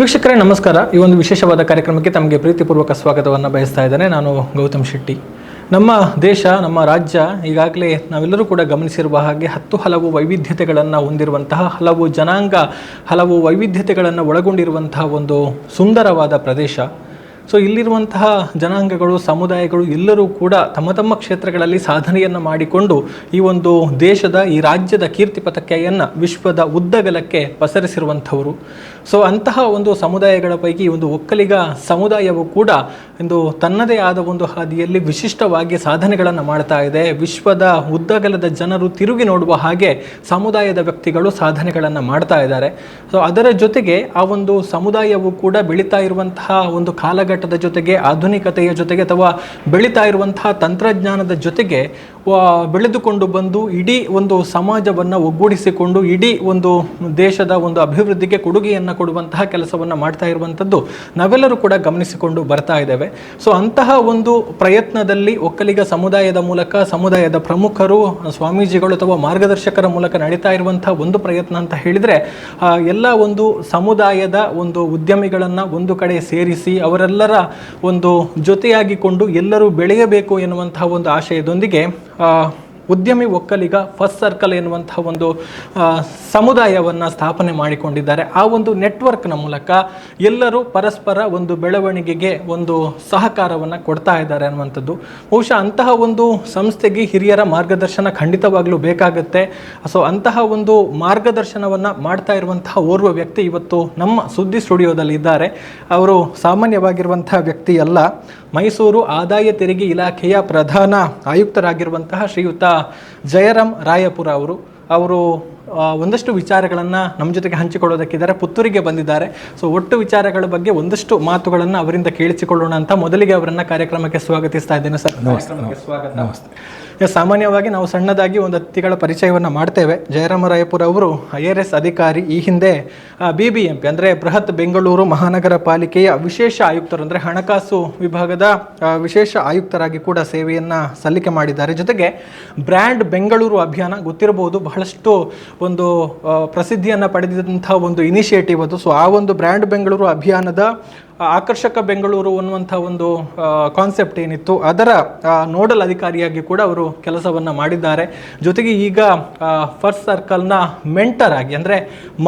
ವೀಕ್ಷಕರೇ, ನಮಸ್ಕಾರ. ಈ ಒಂದು ವಿಶೇಷವಾದ ಕಾರ್ಯಕ್ರಮಕ್ಕೆ ತಮಗೆ ಪ್ರೀತಿಪೂರ್ವಕ ಸ್ವಾಗತವನ್ನು ಬಯಸ್ತಾ ಇದ್ದೇನೆ. ನಾನು ಗೌತಮ್ ಶೆಟ್ಟಿ. ನಮ್ಮ ದೇಶ, ನಮ್ಮ ರಾಜ್ಯ ಈಗಾಗಲೇ ನಾವೆಲ್ಲರೂ ಕೂಡ ಗಮನಿಸಿರುವ ಹಾಗೆ ಹತ್ತು ಹಲವು ವೈವಿಧ್ಯತೆಗಳನ್ನು ಹೊಂದಿರುವಂತಹ, ಹಲವು ಜನಾಂಗ, ಹಲವು ವೈವಿಧ್ಯತೆಗಳನ್ನು ಒಳಗೊಂಡಿರುವಂತಹ ಒಂದು ಸುಂದರವಾದ ಪ್ರದೇಶ. ಸೊ, ಇಲ್ಲಿರುವಂತಹ ಜನಾಂಗಗಳು, ಸಮುದಾಯಗಳು ಎಲ್ಲರೂ ಕೂಡ ತಮ್ಮ ತಮ್ಮ ಕ್ಷೇತ್ರಗಳಲ್ಲಿ ಸಾಧನೆಯನ್ನು ಮಾಡಿಕೊಂಡು ಈ ಒಂದು ದೇಶದ, ಈ ರಾಜ್ಯದ ಕೀರ್ತಿ ಪತಕೆಯನ್ನು ವಿಶ್ವದ ಉದ್ದಗಲಕ್ಕೆ ಪಸರಿಸಿರುವಂಥವರು. ಸೊ ಅಂತಹ ಒಂದು ಸಮುದಾಯಗಳ ಪೈಕಿ ಒಂದು ಒಕ್ಕಲಿಗ ಸಮುದಾಯವು ಕೂಡ ಒಂದು ತನ್ನದೇ ಆದ ಒಂದು ಹಾದಿಯಲ್ಲಿ ವಿಶಿಷ್ಟವಾಗಿ ಸಾಧನೆಗಳನ್ನು ಮಾಡ್ತಾ ಇದೆ. ವಿಶ್ವದ ಉದ್ದಗಲದ ಜನರು ತಿರುಗಿ ನೋಡುವ ಹಾಗೆ ಸಮುದಾಯದ ವ್ಯಕ್ತಿಗಳು ಸಾಧನೆಗಳನ್ನು ಮಾಡ್ತಾ ಇದ್ದಾರೆ. ಸೊ ಅದರ ಜೊತೆಗೆ ಆ ಒಂದು ಸಮುದಾಯವು ಕೂಡ ಬೆಳೀತಾ ಇರುವಂತಹ ಒಂದು ಕಾಲಘಟ್ಟದ ಜೊತೆಗೆ, ಆಧುನಿಕತೆಯ ಜೊತೆಗೆ ಅಥವಾ ಬೆಳೀತಾ ಇರುವಂತಹ ತಂತ್ರಜ್ಞಾನದ ಜೊತೆಗೆ ಬೆಳೆದುಕೊಂಡು ಬಂದು ಇಡೀ ಒಂದು ಸಮಾಜವನ್ನು ಒಗ್ಗೂಡಿಸಿಕೊಂಡು ಇಡೀ ಒಂದು ದೇಶದ ಒಂದು ಅಭಿವೃದ್ಧಿಗೆ ಕೊಡುಗೆಯನ್ನು ಕೊಡುವಂತಹ ಕೆಲಸವನ್ನು ಮಾಡ್ತಾ ಇರುವಂಥದ್ದು ನಾವೆಲ್ಲರೂ ಕೂಡ ಗಮನಿಸಿಕೊಂಡು ಬರ್ತಾ ಇದ್ದೇವೆ. ಸೊ ಅಂತಹ ಒಂದು ಪ್ರಯತ್ನದಲ್ಲಿ ಒಕ್ಕಲಿಗ ಸಮುದಾಯದ ಮೂಲಕ, ಸಮುದಾಯದ ಪ್ರಮುಖರು, ಸ್ವಾಮೀಜಿಗಳು ಅಥವಾ ಮಾರ್ಗದರ್ಶಕರ ಮೂಲಕ ನಡೀತಾ ಇರುವಂತಹ ಒಂದು ಪ್ರಯತ್ನ ಅಂತ ಹೇಳಿದರೆ ಎಲ್ಲ ಒಂದು ಸಮುದಾಯದ ಒಂದು ಉದ್ಯಮಿಗಳನ್ನು ಒಂದು ಕಡೆ ಸೇರಿಸಿ ಅವರೆಲ್ಲರ ಒಂದು ಜೊತೆಯಾಗಿಕೊಂಡು ಎಲ್ಲರೂ ಬೆಳೆಯಬೇಕು ಎನ್ನುವಂತಹ ಒಂದು ಆಶಯದೊಂದಿಗೆ ಆ, ಉದ್ಯಮಿ ಒಕ್ಕಲಿಗ ಫಸ್ಟ್ ಸರ್ಕಲ್ ಎನ್ನುವಂತಹ ಒಂದು ಸಮುದಾಯವನ್ನು ಸ್ಥಾಪನೆ ಮಾಡಿಕೊಂಡಿದ್ದಾರೆ. ಆ ಒಂದು ನೆಟ್ವರ್ಕ್ನ ಮೂಲಕ ಎಲ್ಲರೂ ಪರಸ್ಪರ ಒಂದು ಬೆಳವಣಿಗೆಗೆ ಒಂದು ಸಹಕಾರವನ್ನು ಕೊಡ್ತಾ ಇದ್ದಾರೆ ಅನ್ನುವಂಥದ್ದು. ಬಹುಶಃ ಅಂತಹ ಒಂದು ಸಂಸ್ಥೆಗೆ ಹಿರಿಯರ ಮಾರ್ಗದರ್ಶನ ಖಂಡಿತವಾಗಲೂ ಬೇಕಾಗುತ್ತೆ. ಸೊ, ಅಂತಹ ಒಂದು ಮಾರ್ಗದರ್ಶನವನ್ನು ಮಾಡ್ತಾ ಇರುವಂತಹ ಓರ್ವ ವ್ಯಕ್ತಿ ಇವತ್ತು ನಮ್ಮ ಸುದ್ದಿ ಸ್ಟುಡಿಯೋದಲ್ಲಿ ಇದ್ದಾರೆ. ಅವರು ಸಾಮಾನ್ಯವಾಗಿರುವಂತಹ ವ್ಯಕ್ತಿಯಲ್ಲ. ಮೈಸೂರು ಆದಾಯ ತೆರಿಗೆ ಇಲಾಖೆಯ ಪ್ರಧಾನ ಆಯುಕ್ತರಾಗಿರುವಂತಹ ಶ್ರೀಯುತ ಜಯರಾಮ್ ರಾಯಪುರ ಅವರು. ಅವರು ಒಂದಷ್ಟು ವಿಚಾರಗಳನ್ನು ನಮ್ಮ ಜೊತೆಗೆ ಹಂಚಿಕೊಳ್ಳೋದಕ್ಕಿದ್ದಾರೆ. ಪುತ್ತೂರಿಗೆ ಬಂದಿದ್ದಾರೆ. ಸೊ ಒಟ್ಟು ವಿಚಾರಗಳ ಬಗ್ಗೆ ಒಂದಷ್ಟು ಮಾತುಗಳನ್ನು ಅವರಿಂದ ಕೇಳಿಸಿಕೊಳ್ಳೋಣ ಅಂತ ಮೊದಲಿಗೆ ಅವರನ್ನು ಕಾರ್ಯಕ್ರಮಕ್ಕೆ ಸ್ವಾಗತಿಸ್ತಾ ಇದ್ದೇನೆ ಸರ್. ಕಾರ್ಯಕ್ರಮಕ್ಕೆ ಸ್ವಾಗತ. ಎಸ್, ಸಾಮಾನ್ಯವಾಗಿ ನಾವು ಸಣ್ಣದಾಗಿ ಒಂದು ಅತಿಥಿಗಳ ಪರಿಚಯವನ್ನು ಮಾಡ್ತೇವೆ. ಜಯರಾಮ ರಾಯಪುರ ಅವರು ಐ ಆರ್ ಎಸ್ ಅಧಿಕಾರಿ, ಈ ಹಿಂದೆ ಬಿ ಬಿ ಎಂ ಪಿ, ಅಂದರೆ ಬೃಹತ್ ಬೆಂಗಳೂರು ಮಹಾನಗರ ಪಾಲಿಕೆಯ ವಿಶೇಷ ಆಯುಕ್ತರು, ಅಂದರೆ ಹಣಕಾಸು ವಿಭಾಗದ ವಿಶೇಷ ಆಯುಕ್ತರಾಗಿ ಕೂಡ ಸೇವೆಯನ್ನು ಸಲ್ಲಿಕೆ ಮಾಡಿದ್ದಾರೆ. ಜೊತೆಗೆ ಬ್ರ್ಯಾಂಡ್ ಬೆಂಗಳೂರು ಅಭಿಯಾನ ಗೊತ್ತಿರಬಹುದು, ಬಹಳಷ್ಟು ಒಂದು ಪ್ರಸಿದ್ಧಿಯನ್ನು ಪಡೆದಿದ್ದಂಥ ಒಂದು ಇನಿಷಿಯೇಟಿವ್ ಅದು. ಸೊ ಆ ಒಂದು ಬ್ರ್ಯಾಂಡ್ ಬೆಂಗಳೂರು ಅಭಿಯಾನದ ಆಕರ್ಷಕ ಬೆಂಗಳೂರು ಅನ್ನುವಂಥ ಒಂದು ಕಾನ್ಸೆಪ್ಟ್ ಏನಿತ್ತು, ಅದರ ನೋಡಲ್ ಅಧಿಕಾರಿಯಾಗಿ ಕೂಡ ಅವರು ಕೆಲಸವನ್ನು ಮಾಡಿದ್ದಾರೆ. ಜೊತೆಗೆ ಈಗ ಫಸ್ಟ್ ಸರ್ಕಲ್ನ ಮೆಂಟರ್ ಆಗಿ, ಅಂದರೆ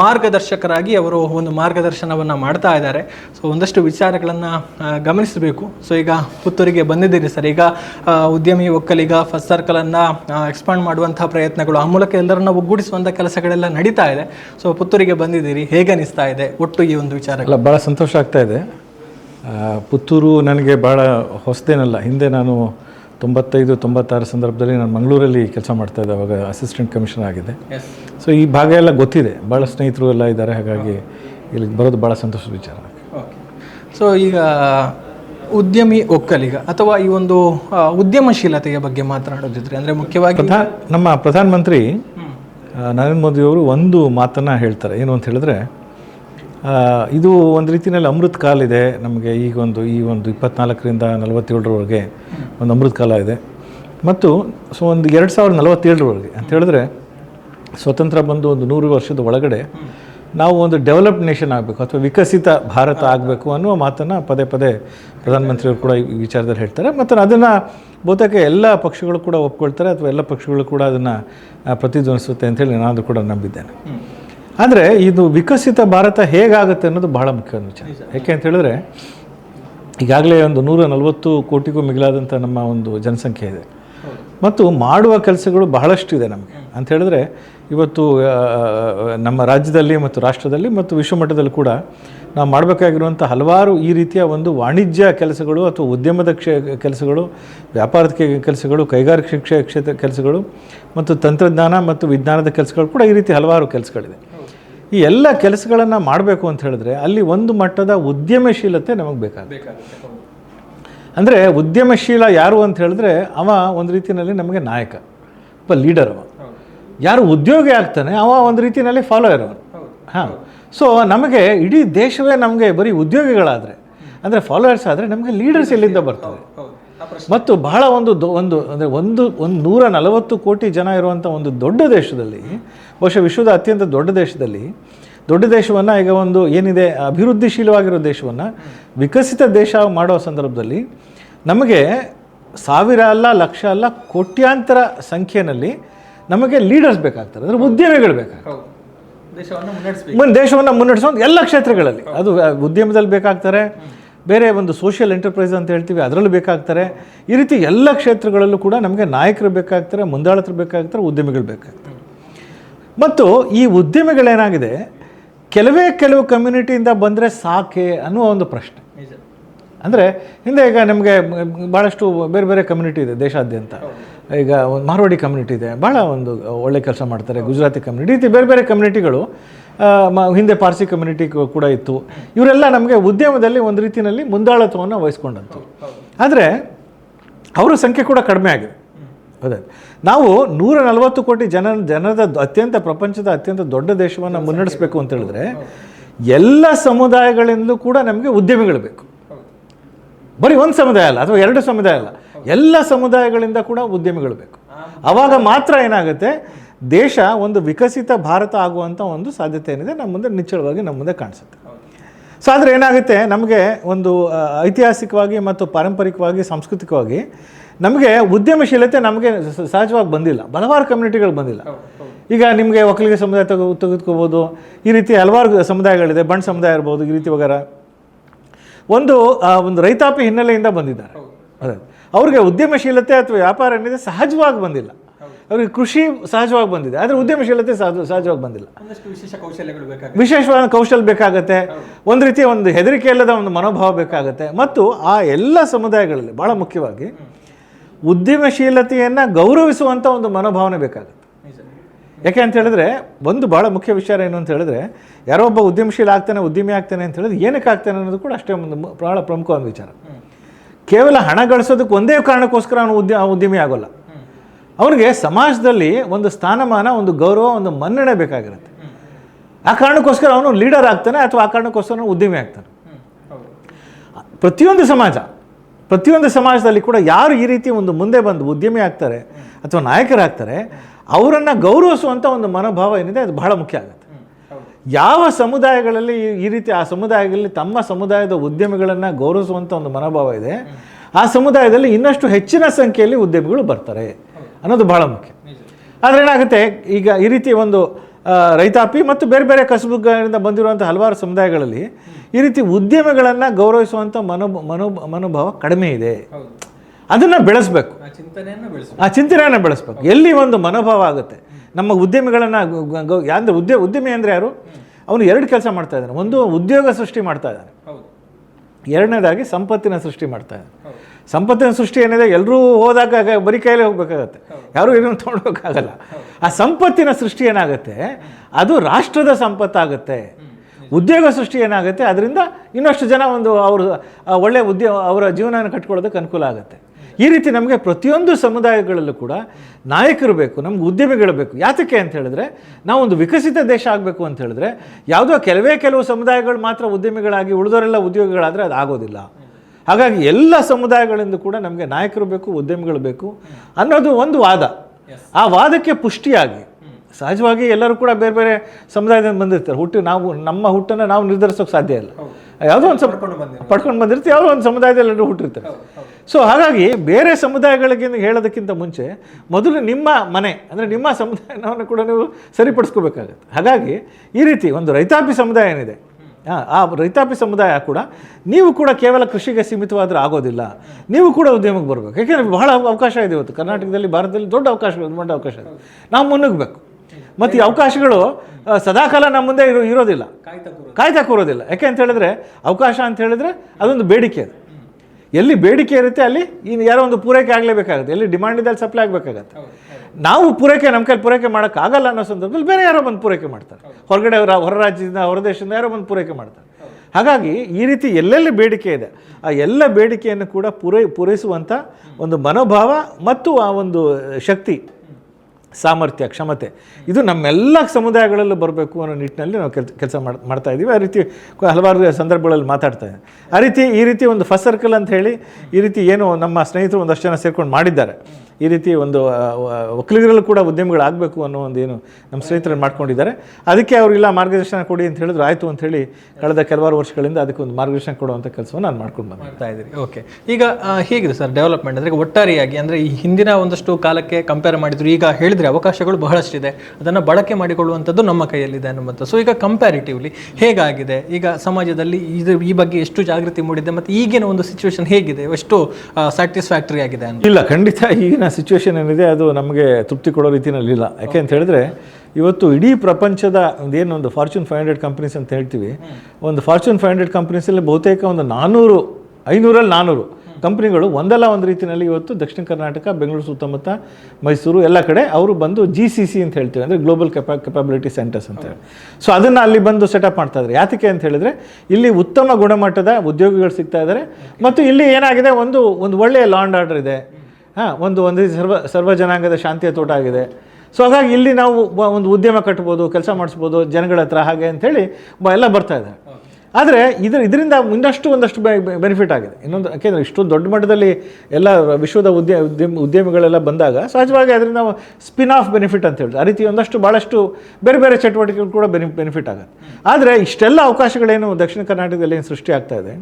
ಮಾರ್ಗದರ್ಶಕರಾಗಿ ಅವರು ಒಂದು ಮಾರ್ಗದರ್ಶನವನ್ನು ಮಾಡ್ತಾ ಇದ್ದಾರೆ. ಸೊ ಒಂದಷ್ಟು ವಿಚಾರಗಳನ್ನು ಗಮನಿಸಬೇಕು. ಸೊ ಈಗ ಪುತ್ತೂರಿಗೆ ಬಂದಿದ್ದೀರಿ ಸರ್. ಈಗ ಉದ್ಯಮಿ ಒಕ್ಕಲಿಗ ಫಸ್ಟ್ ಸರ್ಕಲನ್ನು ಎಕ್ಸ್ಪಾಂಡ್ ಮಾಡುವಂಥ ಪ್ರಯತ್ನಗಳು, ಆ ಮೂಲಕ ಎಲ್ಲರನ್ನ ಒಗ್ಗೂಡಿಸುವಂಥ ಕೆಲಸಗಳೆಲ್ಲ ನಡೀತಾ ಇದೆ. ಸೊ ಪುತ್ತೂರಿಗೆ ಬಂದಿದ್ದೀರಿ. ಹೇಗೆ ಅನಿಸ್ತಾ ಇದೆ? ಒಟ್ಟು ಈ ಒಂದು ವಿಚಾರ ಭಾಳ ಸಂತೋಷ ಆಗ್ತಾ ಇದೆ. ಪುತ್ತೂರು ನನಗೆ ಭಾಳ ಹೊಸದೇನಲ್ಲ. ಹಿಂದೆ ನಾನು ತೊಂಬತ್ತೈದು ತೊಂಬತ್ತಾರು ಸಂದರ್ಭದಲ್ಲಿ ನಾನು ಮಂಗಳೂರಲ್ಲಿ ಕೆಲಸ ಮಾಡ್ತಾ ಇದ್ದೆ ಅವಾಗ ಅಸಿಸ್ಟೆಂಟ್ ಕಮಿಷನರ್ ಆಗಿದೆ ಸೊ ಈ ಭಾಗ ಎಲ್ಲ ಗೊತ್ತಿದೆ. ಭಾಳ ಸ್ನೇಹಿತರು ಎಲ್ಲ ಇದ್ದಾರೆ ಹಾಗಾಗಿ ಇಲ್ಲಿಗೆ ಬರೋದು ಭಾಳ ಸಂತೋಷದ ವಿಚಾರ. ಓಕೆ ಸೊ ಈಗ ಉದ್ಯಮಿ ಒಕ್ಕಲಿಗ ಅಥವಾ ಈ ಒಂದು ಉದ್ಯಮಶೀಲತೆಯ ಬಗ್ಗೆ ಮಾತನಾಡೋದಿದ್ರೆ ಅಂದರೆ ಮುಖ್ಯವಾಗಿ ಪ್ರಧಾನ ನಮ್ಮ ಪ್ರಧಾನಮಂತ್ರಿ ನರೇಂದ್ರ ಮೋದಿಯವರು ಒಂದು ಮಾತನ್ನು ಹೇಳ್ತಾರೆ. ಏನು ಅಂತ ಹೇಳಿದ್ರೆ ಇದು ಒಂದು ರೀತಿಯಲ್ಲಿ ಅಮೃತ ಕಾಲ ಇದೆ. ನಮಗೆ ಈಗ ಒಂದು, ಈ ಒಂದು ಇಪ್ಪತ್ನಾಲ್ಕರಿಂದ ನಲವತ್ತೇಳರವರೆಗೆ ಒಂದು ಅಮೃತ ಕಾಲ ಇದೆ. ಮತ್ತು ಸೊ ಒಂದು ಎರಡು ಸಾವಿರದ ನಲವತ್ತೇಳರವರೆಗೆ ಅಂತ ಹೇಳಿದ್ರೆ ಸ್ವತಂತ್ರ ಬಂದು ಒಂದು ನೂರು ವರ್ಷದ ಒಳಗಡೆ ನಾವು ಒಂದು ಡೆವಲಪ್ಡ್ ನೇಷನ್ ಆಗಬೇಕು ಅಥವಾ ವಿಕಸಿತ ಭಾರತ ಆಗಬೇಕು ಅನ್ನುವ ಮಾತನ್ನು ಪದೇ ಪದೇ ಪ್ರಧಾನಮಂತ್ರಿಯವರು ಕೂಡ ಈ ವಿಚಾರದಲ್ಲಿ ಹೇಳ್ತಾರೆ. ಮತ್ತು ಅದನ್ನು ಬಹುತೇಕ ಎಲ್ಲ ಪಕ್ಷಗಳು ಕೂಡ ಒಪ್ಕೊಳ್ತಾರೆ ಅಥವಾ ಎಲ್ಲ ಪಕ್ಷಗಳು ಕೂಡ ಅದನ್ನು ಪ್ರತಿಧ್ವನಿಸುತ್ತೆ ಅಂತೇಳಿ ನಾನು ಕೂಡ ನಂಬಿದ್ದೇನೆ. ಆದರೆ ಇದು ವಿಕಸಿತ ಭಾರತ ಹೇಗಾಗುತ್ತೆ ಅನ್ನೋದು ಬಹಳ ಮುಖ್ಯವಾದ ವಿಚಾರ. ಯಾಕೆ ಅಂತ ಹೇಳಿದ್ರೆ ಈಗಾಗಲೇ ಒಂದು ನೂರ ನಲವತ್ತು ಕೋಟಿಗೂ ಮಿಗಿಲಾದಂಥ ನಮ್ಮ ಒಂದು ಜನಸಂಖ್ಯೆ ಇದೆ. ಮತ್ತು ಮಾಡುವ ಕೆಲಸಗಳು ಬಹಳಷ್ಟು ಇದೆ ನಮಗೆ. ಅಂತ ಹೇಳಿದ್ರೆ ಇವತ್ತು ನಮ್ಮ ರಾಜ್ಯದಲ್ಲಿ ಮತ್ತು ರಾಷ್ಟ್ರದಲ್ಲಿ ಮತ್ತು ವಿಶ್ವಮಟ್ಟದಲ್ಲಿ ಕೂಡ ನಾವು ಮಾಡಬೇಕಾಗಿರುವಂಥ ಹಲವಾರು ಈ ರೀತಿಯ ಒಂದು ವಾಣಿಜ್ಯ ಕೆಲಸಗಳು ಅಥವಾ ಉದ್ಯಮದ ಕ್ಷೇ ಕೆಲಸಗಳು ವ್ಯಾಪಾರದ ಕೆಲಸಗಳು ಕೈಗಾರಿಕಾ ಕ್ಷೇ ಕ್ಷೇತ್ರ ಕೆಲಸಗಳು ಮತ್ತು ತಂತ್ರಜ್ಞಾನ ಮತ್ತು ವಿಜ್ಞಾನದ ಕೆಲಸಗಳು ಕೂಡ ಈ ರೀತಿ ಹಲವಾರು ಕೆಲಸಗಳಿದೆ. ಈ ಎಲ್ಲ ಕೆಲಸಗಳನ್ನು ಮಾಡಬೇಕು ಅಂತ ಹೇಳಿದ್ರೆ ಅಲ್ಲಿ ಒಂದು ಮಟ್ಟದ ಉದ್ಯಮಶೀಲತೆ ನಮಗೆ ಬೇಕಾಗುತ್ತೆ. ಅಂದರೆ ಉದ್ಯಮಶೀಲ ಯಾರು ಅಂತ ಹೇಳಿದ್ರೆ ಅವ ಒಂದು ರೀತಿಯಲ್ಲಿ ನಮಗೆ ನಾಯಕ, ಒಬ್ಬ ಲೀಡರ್ ಅವ. ಯಾರು ಉದ್ಯೋಗಿ ಆಗ್ತಾನೆ ಅವ ಒಂದು ರೀತಿಯಲ್ಲಿ ಫಾಲೋಯರ್ ಅವನು. ಹಾಂ. ಸೊ ನಮಗೆ ಇಡೀ ದೇಶವೇ ನಮಗೆ ಬರೀ ಉದ್ಯೋಗಿಗಳಾದರೆ, ಅಂದರೆ ಫಾಲೋಯರ್ಸ್ ಆದರೆ ನಮಗೆ ಲೀಡರ್ಸ್ ಎಲ್ಲಿಂದ ಬರ್ತಾರೆ ಮತ್ತು ಬಹಳ ಒಂದು ಒಂದು ಅಂದರೆ ಒಂದು ಒಂದು ನೂರ ನಲವತ್ತು ಕೋಟಿ ಜನ ಇರುವಂಥ ಒಂದು ದೊಡ್ಡ ದೇಶದಲ್ಲಿ ಬಹುಶಃ ವಿಶ್ವದ ಅತ್ಯಂತ ದೊಡ್ಡ ದೇಶದಲ್ಲಿ ದೊಡ್ಡ ದೇಶವನ್ನು ಈಗ ಒಂದು ಏನಿದೆ ಅಭಿವೃದ್ಧಿಶೀಲವಾಗಿರೋ ದೇಶವನ್ನು ವಿಕಸಿತ ದೇಶ ಮಾಡೋ ಸಂದರ್ಭದಲ್ಲಿ ನಮಗೆ ಸಾವಿರ ಅಲ್ಲ ಲಕ್ಷ ಅಲ್ಲ ಕೋಟ್ಯಾಂತರ ಸಂಖ್ಯೆಯಲ್ಲಿ ನಮಗೆ ಲೀಡರ್ಸ್ ಬೇಕಾಗ್ತಾರೆ. ಅಂದರೆ ಉದ್ಯಮಿಗಳು ಬೇಕಾಗ್ತದೆ ಮುಂದೆ ದೇಶವನ್ನು ಮುನ್ನಡೆಸೋದು ಎಲ್ಲ ಕ್ಷೇತ್ರಗಳಲ್ಲಿ. ಅದು ಉದ್ಯಮದಲ್ಲಿ ಬೇಕಾಗ್ತಾರೆ. ಬೇರೆ ಒಂದು ಸೋಷಿಯಲ್ ಎಂಟರ್ಪ್ರೈಸ್ ಅಂತ ಹೇಳ್ತೀವಿ ಅದರಲ್ಲೂ ಬೇಕಾಗ್ತಾರೆ. ಈ ರೀತಿ ಎಲ್ಲ ಕ್ಷೇತ್ರಗಳಲ್ಲೂ ಕೂಡ ನಮಗೆ ನಾಯಕರು ಬೇಕಾಗ್ತಾರೆ ಮುಂದಾಳತರು ಬೇಕಾಗ್ತಾರೆ ಉದ್ಯಮಿಗಳು ಬೇಕಾಗ್ತಾರೆ. ಮತ್ತು ಈ ಉದ್ಯಮಿಗಳೇನಾಗಿದೆ? ಕೆಲವೇ ಕೆಲವು ಕಮ್ಯುನಿಟಿಯಿಂದ ಬಂದರೆ ಸಾಕೆ ಅನ್ನುವ ಒಂದು ಪ್ರಶ್ನೆ. ಅಂದರೆ ಹಿಂದೆ ಈಗ ನಿಮಗೆ ಭಾಳಷ್ಟು ಬೇರೆ ಬೇರೆ ಕಮ್ಯುನಿಟಿ ಇದೆ ದೇಶಾದ್ಯಂತ. ಈಗ ಒಂದು ಮಾರ್ವಾಡಿ ಕಮ್ಯುನಿಟಿ ಇದೆ ಭಾಳ ಒಂದು ಒಳ್ಳೆ ಕೆಲಸ ಮಾಡ್ತಾರೆ ಗುಜರಾತಿ ಕಮ್ಯುನಿಟಿ ರೀತಿ ಬೇರೆ ಬೇರೆ ಕಮ್ಯುನಿಟಿಗಳು ಮ- ಹಿಂದೆ ಪಾರ್ಸಿ ಕಮ್ಯುನಿಟಿ ಕೂಡ ಇತ್ತು. ಇವರೆಲ್ಲ ನಮಗೆ ಉದ್ಯಮದಲ್ಲಿ ಒಂದು ರೀತಿಯಲ್ಲಿ ಮುಂದಾಳತ್ವವನ್ನು ವಹಿಸ್ಕೊಂಡಂತು ಆದರೆ ಅವರ ಸಂಖ್ಯೆ ಕೂಡ ಕಡಿಮೆ ಆಗಿದೆ. ಹೌದಾ ನಾವು ನೂರ ನಲವತ್ತು ಕೋಟಿ ಜನ ಜನದ ಅತ್ಯಂತ ಪ್ರಪಂಚದ ಅತ್ಯಂತ ದೊಡ್ಡ ದೇಶವನ್ನು ಮುನ್ನಡೆಸಬೇಕು ಅಂತ ಹೇಳಿದ್ರೆ ಎಲ್ಲ ಸಮುದಾಯಗಳಿಂದಲೂ ಕೂಡ ನಮಗೆ ಉದ್ಯಮಿಗಳು ಬೇಕು. ಬರೀ ಒಂದು ಸಮುದಾಯ ಅಲ್ಲ ಅಥವಾ ಎರಡು ಸಮುದಾಯ ಅಲ್ಲ. ಎಲ್ಲ ಸಮುದಾಯಗಳಿಂದ ಕೂಡ ಉದ್ಯಮಿಗಳು ಬೇಕು. ಆವಾಗ ಮಾತ್ರ ಏನಾಗುತ್ತೆ ದೇಶ ಒಂದು ವಿಕಸಿತ ಭಾರತ ಆಗುವಂಥ ಒಂದು ಸಾಧ್ಯತೆ ಏನಿದೆ ನಮ್ಮ ಮುಂದೆ ನಿಚ್ಚಳವಾಗಿ ನಮ್ಮ ಮುಂದೆ ಕಾಣಿಸುತ್ತೆ. ಸೊ ಆದರೆ ಏನಾಗುತ್ತೆ ನಮಗೆ ಒಂದು ಐತಿಹಾಸಿಕವಾಗಿ ಮತ್ತು ಪಾರಂಪರಿಕವಾಗಿ ಸಾಂಸ್ಕೃತಿಕವಾಗಿ ನಮಗೆ ಉದ್ಯಮಶೀಲತೆ ನಮಗೆ ಸಹಜವಾಗಿ ಬಂದಿಲ್ಲ. ಹಲವಾರು ಕಮ್ಯುನಿಟಿಗಳು ಬಂದಿಲ್ಲ. ಈಗ ನಿಮಗೆ ಒಕ್ಕಲಿಗ ಸಮುದಾಯ ತೆಗೆ ತೆಗೆದುಕೋಬೋದು. ಈ ರೀತಿ ಹಲವಾರು ಸಮುದಾಯಗಳಿದೆ. ಬಣ್ಣ ಸಮುದಾಯ ಇರ್ಬೋದು ಈ ರೀತಿ ವಗರ. ಒಂದು ಒಂದು ರೈತಾಪಿ ಹಿನ್ನೆಲೆಯಿಂದ ಬಂದಿದ್ದಾರೆ. ಅದೇ. ಅವ್ರಿಗೆ ಉದ್ಯಮಶೀಲತೆ ಅಥವಾ ವ್ಯಾಪಾರ ಏನಿದೆ ಸಹಜವಾಗಿ ಬಂದಿಲ್ಲ. ಅವ್ರಿಗೆ ಕೃಷಿ ಸಹಜವಾಗಿ ಬಂದಿದೆ. ಆದರೆ ಉದ್ಯಮಶೀಲತೆ ಸಹಜ ಸಹಜವಾಗಿ ಬಂದಿಲ್ಲ. ವಿಶೇಷ ಕೌಶಲ್ಯಗಳು ಬೇಕಾಗುತ್ತೆ. ವಿಶೇಷವಾದ ಕೌಶಲ್ಯ ಬೇಕಾಗುತ್ತೆ. ಒಂದು ರೀತಿಯ ಒಂದು ಹೆದರಿಕೆ ಇಲ್ಲದ ಒಂದು ಮನೋಭಾವ ಬೇಕಾಗುತ್ತೆ. ಮತ್ತು ಆ ಎಲ್ಲ ಸಮುದಾಯಗಳಲ್ಲಿ ಭಾಳ ಮುಖ್ಯವಾಗಿ ಉದ್ಯಮಶೀಲತೆಯನ್ನು ಗೌರವಿಸುವಂಥ ಒಂದು ಮನೋಭಾವನೆ ಬೇಕಾಗುತ್ತೆ. ಯಾಕೆ ಅಂತ ಹೇಳಿದ್ರೆ, ಒಂದು ಭಾಳ ಮುಖ್ಯ ವಿಚಾರ ಏನು ಅಂತ ಹೇಳಿದ್ರೆ, ಯಾರೋ ಒಬ್ಬ ಉದ್ಯಮಶೀಲ ಆಗ್ತಾನೆ, ಉದ್ಯಮಿ ಆಗ್ತಾನೆ ಅಂತ ಹೇಳಿದ್ರೆ ಏನಕ್ಕೆ ಆಗ್ತಾನೆ ಅನ್ನೋದು ಕೂಡ ಅಷ್ಟೇ ಒಂದು ಭಾಳ ಪ್ರಮುಖವಾದ ವಿಚಾರ. ಕೇವಲ ಹಣ ಗಳಿಸೋದಕ್ಕೆ ಒಂದೇ ಕಾರಣಕ್ಕೋಸ್ಕರ ಅವನು ಉದ್ಯ, ಉದ್ಯಮಿ ಆಗೋಲ್ಲ. ಅವನಿಗೆ ಸಮಾಜದಲ್ಲಿ ಒಂದು ಸ್ಥಾನಮಾನ, ಒಂದು ಗೌರವ, ಒಂದು ಮನ್ನಣೆ ಬೇಕಾಗಿರುತ್ತೆ. ಆ ಕಾರಣಕ್ಕೋಸ್ಕರ ಅವನು ಲೀಡರ್ ಆಗ್ತಾನೆ ಅಥವಾ ಆ ಕಾರಣಕ್ಕೋಸ್ಕರ ಉದ್ಯಮಿ ಆಗ್ತಾನೆ. ಪ್ರತಿಯೊಂದು ಸಮಾಜ ಪ್ರತಿಯೊಂದು ಸಮಾಜದಲ್ಲಿ ಕೂಡ ಯಾರು ಈ ರೀತಿ ಒಂದು ಮುಂದೆ ಬಂದು ಉದ್ಯಮಿ ಆಗ್ತಾರೆ ಅಥವಾ ನಾಯಕರಾಗ್ತಾರೆ, ಅವರನ್ನು ಗೌರವಿಸುವಂಥ ಒಂದು ಮನೋಭಾವ ಏನಿದೆ, ಅದು ಬಹಳ ಮುಖ್ಯ ಆಗುತ್ತೆ. ಯಾವ ಸಮುದಾಯಗಳಲ್ಲಿ ಈ- ರೀತಿ ಆ ಸಮುದಾಯಗಳಲ್ಲಿ ತಮ್ಮ ಸಮುದಾಯದ ಉದ್ಯಮಿಗಳನ್ನು ಗೌರವಿಸುವಂಥ ಒಂದು ಮನೋಭಾವ ಇದೆ, ಆ ಸಮುದಾಯದಲ್ಲಿ ಇನ್ನಷ್ಟು ಹೆಚ್ಚಿನ ಸಂಖ್ಯೆಯಲ್ಲಿ ಉದ್ಯಮಿಗಳು ಬರ್ತಾರೆ ಅನ್ನೋದು ಬಹಳ ಮುಖ್ಯ. ಆದರೆ ಏನಾಗುತ್ತೆ, ಈಗ ಈ ರೀತಿ ಒಂದು ರೈತಾಪಿ ಮತ್ತು ಬೇರೆ ಬೇರೆ ಕಸುಬುಗಳಿಂದ ಬಂದಿರುವಂಥ ಹಲವಾರು ಸಮುದಾಯಗಳಲ್ಲಿ ಈ ರೀತಿ ಉದ್ಯಮಗಳನ್ನು ಗೌರವಿಸುವಂಥ ಮನೋ ಮನೋ ಮನೋಭಾವ ಕಡಿಮೆ ಇದೆ. ಅದನ್ನು ಬೆಳೆಸಬೇಕು. ಆ ಚಿಂತನೆಯನ್ನು ಬೆಳೆಸಬೇಕು. ಎಲ್ಲಿ ಒಂದು ಮನೋಭಾವ ಆಗುತ್ತೆ. ನಮ್ಮ ಉದ್ಯಮಿಗಳನ್ನು ಅಂದರೆ ಉದ್ಯ ಉದ್ಯಮಿ ಅಂದರೆ ಯಾರು? ಅವನು ಎರಡು ಕೆಲಸ ಮಾಡ್ತಾ ಇದ್ದಾನೆ. ಒಂದು ಉದ್ಯೋಗ ಸೃಷ್ಟಿ ಮಾಡ್ತಾ ಇದ್ದಾನೆ. ಎರಡನೇದಾಗಿ ಸಂಪತ್ತಿನ ಸೃಷ್ಟಿ ಮಾಡ್ತಾ ಇದ್ದಾರೆ. ಸಂಪತ್ತಿನ ಸೃಷ್ಟಿ ಏನಿದೆ? ಎಲ್ಲರೂ ಹೋದಾಗ ಬರೀ ಕೈಲೇ ಹೋಗ್ಬೇಕಾಗತ್ತೆ. ಯಾರೂ ಏನೂ ತೊಗೊಳ್ಬೇಕಾಗಲ್ಲ ಆ ಸಂಪತ್ತಿನ ಸೃಷ್ಟಿ ಏನಾಗುತ್ತೆ? ಅದು ರಾಷ್ಟ್ರದ ಸಂಪತ್ತಾಗುತ್ತೆ. ಉದ್ಯೋಗ ಸೃಷ್ಟಿ ಏನಾಗುತ್ತೆ? ಅದರಿಂದ ಇನ್ನಷ್ಟು ಜನ ಒಂದು ಅವರು ಒಳ್ಳೆಯ ಒಳ್ಳೆ ಉದ್ಯೋಗ ಅವರ ಜೀವನ ಕಟ್ಕೊಳ್ಳೋದಕ್ಕೆ ಅನುಕೂಲ ಆಗುತ್ತೆ. ಈ ರೀತಿ ನಮಗೆ ಪ್ರತಿಯೊಂದು ಸಮುದಾಯಗಳಲ್ಲೂ ಕೂಡ ನಾಯಕರು ಬೇಕು ನಮ್ಗೆ ಉದ್ಯಮಿಗಳು ಬೇಕು. ಯಾತಕ್ಕೆ ಅಂತ ಹೇಳಿದ್ರೆ ನಾವು ಒಂದು ವಿಕಸಿತ ದೇಶ ಆಗಬೇಕು ಅಂತ ಹೇಳಿದ್ರೆ ಯಾವುದೋ ಕೆಲವೇ ಕೆಲವು ಸಮುದಾಯಗಳು ಮಾತ್ರ ಉದ್ಯಮಿಗಳಾಗಿ ಉಳಿದವರೆಲ್ಲ ಉದ್ಯೋಗಿಗಳಾದರೆ ಅದು ಆಗೋದಿಲ್ಲ. ಹಾಗಾಗಿ ಎಲ್ಲ ಸಮುದಾಯಗಳಿಂದ ಕೂಡ ನಮಗೆ ನಾಯಕರು ಬೇಕು ಉದ್ಯಮಿಗಳು ಬೇಕು ಅನ್ನೋದು ಒಂದು ವಾದ. ಆ ವಾದಕ್ಕೆ ಪುಷ್ಟಿಯಾಗಿ. ಸಹಜವಾಗಿ ಎಲ್ಲರೂ ಕೂಡ ಬೇರೆ ಬೇರೆ ಸಮುದಾಯದಿಂದ ಬಂದಿರ್ತಾರೆ. ಹುಟ್ಟು ನಾವು ನಮ್ಮ ಹುಟ್ಟನ್ನು ನಾವು ನಿರ್ಧರಿಸೋಕೆ ಸಾಧ್ಯ ಇಲ್ಲ. ಯಾವುದೋ ಒಂದು ಸಮ ಪಡ್ಕೊಂಡು ಬಂದಿರೋ ಪಡ್ಕೊಂಡು ಬಂದಿರ್ತೀವಿ ಯಾವುದೋ ಒಂದು ಸಮುದಾಯದಲ್ಲಿ ಎಲ್ಲರೂ ಹುಟ್ಟಿರ್ತಾರೆ. ಸೊ ಹಾಗಾಗಿ ಬೇರೆ ಸಮುದಾಯಗಳಿಗೆ ಹೇಳೋದಕ್ಕಿಂತ ಮುಂಚೆ ಮೊದಲು ನಿಮ್ಮ ಮನೆ ಅಂದರೆ ನಿಮ್ಮ ಸಮುದಾಯವನ್ನು ಕೂಡ ನೀವು ಸರಿಪಡಿಸ್ಕೋಬೇಕಾಗತ್ತೆ. ಹಾಗಾಗಿ ಈ ರೀತಿ ಒಂದು ರೈತಾಪಿ ಸಮುದಾಯ ಏನಿದೆ ಆ, ಆ ರೈತಾಪಿ ಸಮುದಾಯ ಕೂಡ ನೀವು ಕೂಡ ಕೇವಲ ಕೃಷಿಗೆ ಸೀಮಿತವಾದರೆ ಆಗೋದಿಲ್ಲ. ನೀವು ಕೂಡ ಉದ್ಯಮಕ್ಕೆ ಬರಬೇಕು. ಯಾಕೆಂದರೆ ಬಹಳ ಅವಕಾಶ ಇದೆ ಇವತ್ತು. ಕರ್ನಾಟಕದಲ್ಲಿ ಭಾರತದಲ್ಲಿ ದೊಡ್ಡ ಅವಕಾಶ ದೊಡ್ಡ ಅವಕಾಶ ಇದೆ. ನಾವು ಮುನ್ನುಗ್ಗಬೇಕು. ಮತ್ತು ಈ ಅವಕಾಶಗಳು ಸದಾಕಾಲ ನಮ್ಮ ಮುಂದೆ ಇರೋ ಇರೋದಿಲ್ಲ. ಕಾಯ್ತಾ ಕೂರೋದು ಕೂರೋದಿಲ್ಲ. ಯಾಕೆ ಅಂತ ಹೇಳಿದ್ರೆ ಅವಕಾಶ ಅಂತ ಹೇಳಿದ್ರೆ ಅದೊಂದು ಬೇಡಿಕೆ ಅದು. ಎಲ್ಲಿ ಬೇಡಿಕೆ ಇರುತ್ತೆ ಅಲ್ಲಿ ಇನ್ನು ಯಾರೋ ಒಂದು ಪೂರೈಕೆ ಆಗಲೇಬೇಕಾಗುತ್ತೆ. ಎಲ್ಲಿ ಡಿಮ್ಯಾಂಡ್ ಇದೆ ಅಲ್ಲಿ ಸಪ್ಲೈ ಆಗಬೇಕಾಗತ್ತೆ ನಾವು ಪೂರೈಕೆ ನಮ್ಮ ಕೈಲಿ ಪೂರೈಕೆ ಮಾಡೋಕ್ಕಾಗಲ್ಲ ಅನ್ನೋ ಸಂದರ್ಭದಲ್ಲಿ ಬೇರೆ ಯಾರೋ ಬಂದು ಪೂರೈಕೆ ಮಾಡ್ತಾರೆ. ಹೊರಗಡೆ ಅವರ ಹೊರ ರಾಜ್ಯದಿಂದ ಹೊರ ದೇಶದಿಂದ ಯಾರೋ ಬಂದು ಪೂರೈಕೆ ಮಾಡ್ತಾರೆ. ಹಾಗಾಗಿ ಈ ರೀತಿ ಎಲ್ಲೆಲ್ಲಿ ಬೇಡಿಕೆ ಇದೆ ಆ ಎಲ್ಲ ಬೇಡಿಕೆಯನ್ನು ಕೂಡ ಪೂರೈ ಪೂರೈಸುವಂಥ ಒಂದು ಮನೋಭಾವ ಮತ್ತು ಆ ಒಂದು ಶಕ್ತಿ ಸಾಮರ್ಥ್ಯ, ಕ್ಷಮತೆ. ಇದು ನಮ್ಮೆಲ್ಲ ಸಮುದಾಯಗಳಲ್ಲೂ ಬರಬೇಕು ಅನ್ನೋ ನಿಟ್ಟಿನಲ್ಲಿ ನಾವು ಕೆಲ್ ಕೆಲಸ ಮಾಡ್ತಾ ಇದ್ದೀವಿ. ಆ ರೀತಿ ಹಲವಾರು ಸಂದರ್ಭಗಳಲ್ಲಿ ಮಾತಾಡ್ತಾ ಇದ್ದೀವಿ ಆ ರೀತಿ, ಈ ರೀತಿ ಒಂದು ಫಸ್ಟ್ ಸರ್ಕಲ್ ಅಂತ ಹೇಳಿ ಈ ರೀತಿ ಏನು ನಮ್ಮ ಸ್ನೇಹಿತರು ಒಂದಷ್ಟು ಜನ ಸೇರ್ಕೊಂಡು ಮಾಡಿದ್ದಾರೆ. ಈ ರೀತಿ ಒಂದು ಒಕ್ಕಲಿಗರಲ್ಲೂ ಕೂಡ ಉದ್ಯಮಿಗಳಾಗಬೇಕು ಅನ್ನೋ ಒಂದು ಏನು ನಮ್ಮ ಸ್ನೇಹಿತರು ಮಾಡ್ಕೊಂಡಿದ್ದಾರೆ. ಅದಕ್ಕೆ ಅವರಿಲ್ಲ ಮಾರ್ಗದರ್ಶನ ಕೊಡಿ ಅಂತ ಹೇಳಿದ್ರು. ಆಯಿತು ಅಂತ ಹೇಳಿ ಕಳೆದ ಕೆಲವಾರು ವರ್ಷಗಳಿಂದ ಅದಕ್ಕೆ ಒಂದು ಮಾರ್ಗದರ್ಶನ ಕೊಡುವಂಥ ಕೆಲಸವನ್ನು ನಾನು ಮಾಡ್ಕೊಂಡು ಮಾಡ್ತಾ ಇದ್ದೀರಿ. ಓಕೆ. ಈಗ ಹೇಗಿದೆ ಸರ್ ಡೆವಲಪ್ಮೆಂಟ್? ಅಂದರೆ ಒಟ್ಟಾರೆಯಾಗಿ ಅಂದರೆ ಈ ಹಿಂದಿನ ಒಂದಷ್ಟು ಕಾಲಕ್ಕೆ ಕಂಪೇರ್ ಮಾಡಿದ್ರು ಈಗ ಹೇಳಿದ್ರೆ ಅವಕಾಶಗಳು ಬಹಳಷ್ಟಿದೆ. ಅದನ್ನು ಬಳಕೆ ಮಾಡಿಕೊಳ್ಳುವಂಥದ್ದು ನಮ್ಮ ಕೈಯಲ್ಲಿದೆ ಅನ್ನುವಂಥ ಸೊ ಈಗ ಕಂಪ್ಯಾರಿಟಿವ್ಲಿ ಹೇಗಾಗಿದೆ? ಈಗ ಸಮಾಜದಲ್ಲಿ ಇದು ಈ ಬಗ್ಗೆ ಎಷ್ಟು ಜಾಗೃತಿ ಮೂಡಿದೆ? ಮತ್ತು ಈಗಿನ ಒಂದು ಸಿಚುವೇಶನ್ ಹೇಗಿದೆ? ಎಷ್ಟು ಸ್ಯಾಟಿಸ್ಫ್ಯಾಕ್ಟರಿ ಆಗಿದೆ ಇಲ್ಲ ಖಂಡಿತ ಈಗಿನ ಸಿಚುವೇಶನ್ ಏನಿದೆ, ಅದು ನಮಗೆ ತೃಪ್ತಿ ಕೊಡೋ ರೀತಿಯಲ್ಲಿ ಇಲ್ಲ. ಯಾಕೆ ಅಂತ ಹೇಳಿದ್ರೆ, ಇವತ್ತು ಇಡೀ ಪ್ರಪಂಚದ ಒಂದು ಏನೊಂದು ಫಾರ್ಚೂನ್ ಫೈವ್ ಹಂಡ್ರೆಡ್ ಕಂಪ್ನೀಸ್ ಅಂತ ಹೇಳ್ತೀವಿ. ಒಂದು ಫಾರ್ಚೂನ್ ಫೈವ್ ಹಂಡ್ರೆಡ್ ಕಂಪ್ನೀಸಲ್ಲಿ ಬಹುತೇಕ ಒಂದು ನಾನ್ನೂರು ಐನೂರಲ್ಲಿ ನಾನ್ನೂರು ಕಂಪ್ನಿಗಳು ಒಂದಲ್ಲ ಒಂದು ರೀತಿಯಲ್ಲಿ ಇವತ್ತು ದಕ್ಷಿಣ ಕರ್ನಾಟಕ, ಬೆಂಗಳೂರು ಸುತ್ತಮುತ್ತ, ಮೈಸೂರು ಎಲ್ಲ ಕಡೆ ಅವರು ಬಂದು ಜಿ ಸಿ ಸಿ ಅಂತ ಹೇಳ್ತೀವಿ. ಅಂದರೆ ಗ್ಲೋಬಲ್ ಕೆಪಾ ಕೆಪಾಬಿಲಿಟಿ ಸೆಂಟರ್ಸ್ ಅಂತ ಹೇಳಿ. ಸೊ ಅದನ್ನು ಅಲ್ಲಿ ಬಂದು ಸೆಟಪ್ ಮಾಡ್ತಾ ಇದ್ದಾರೆ. ಯಾತಕ್ಕೆ ಅಂತ ಹೇಳಿದ್ರೆ, ಇಲ್ಲಿ ಉತ್ತಮ ಗುಣಮಟ್ಟದ ಉದ್ಯೋಗಿಗಳು ಸಿಗ್ತಾ ಇದ್ದಾರೆ. ಮತ್ತು ಇಲ್ಲಿ ಏನಾಗಿದೆ, ಒಂದು ಒಂದು ಒಳ್ಳೆಯ ಲಾ ಆ್ಯಂಡ್ ಆರ್ಡರ್ ಇದೆ. ಹಾಂ, ಒಂದು ಒಂದು ಸರ್ವ ಸರ್ವ ಜನಾಂಗದ ಶಾಂತಿಯ ತೋಟ ಆಗಿದೆ. ಸೊ ಹಾಗಾಗಿ ಇಲ್ಲಿ ನಾವು ಒಂದು ಉದ್ಯಮ ಕಟ್ಬೋದು, ಕೆಲಸ ಮಾಡಿಸ್ಬೋದು, ಜನಗಳ ಹತ್ರ ಹಾಗೆ ಅಂಥೇಳಿ ಎಲ್ಲ ಬರ್ತಾ ಇದೆ. ಆದರೆ ಇದ್ರ, ಇದರಿಂದ ಇನ್ನಷ್ಟು ಒಂದಷ್ಟು ಬೆನಿಫಿಟ್ ಆಗಿದೆ. ಇನ್ನೊಂದು, ಯಾಕೆಂದರೆ ಇಷ್ಟು ದೊಡ್ಡ ಮಟ್ಟದಲ್ಲಿ ಎಲ್ಲ ವಿಶ್ವದ ಉದ್ಯ, ಉದ್ಯಮ, ಉದ್ಯಮಿಗಳೆಲ್ಲ ಬಂದಾಗ ಸಹಜವಾಗಿ ಅದರಿಂದ ಸ್ಪಿನ್ ಆಫ್ ಬೆನಿಫಿಟ್ ಅಂತ ಹೇಳ್ತಾರೆ ಆ ರೀತಿ ಒಂದಷ್ಟು ಭಾಳಷ್ಟು ಬೇರೆ ಬೇರೆ ಚಟುವಟಿಕೆಗಳು ಕೂಡ ಬೆನಿ ಬೆನಿಫಿಟ್ ಆಗುತ್ತೆ. ಆದರೆ ಇಷ್ಟೆಲ್ಲ ಅವಕಾಶಗಳೇನು ದಕ್ಷಿಣ ಕರ್ನಾಟಕದಲ್ಲಿ ಏನು ಸೃಷ್ಟಿ ಆಗ್ತಾ ಇದೆ?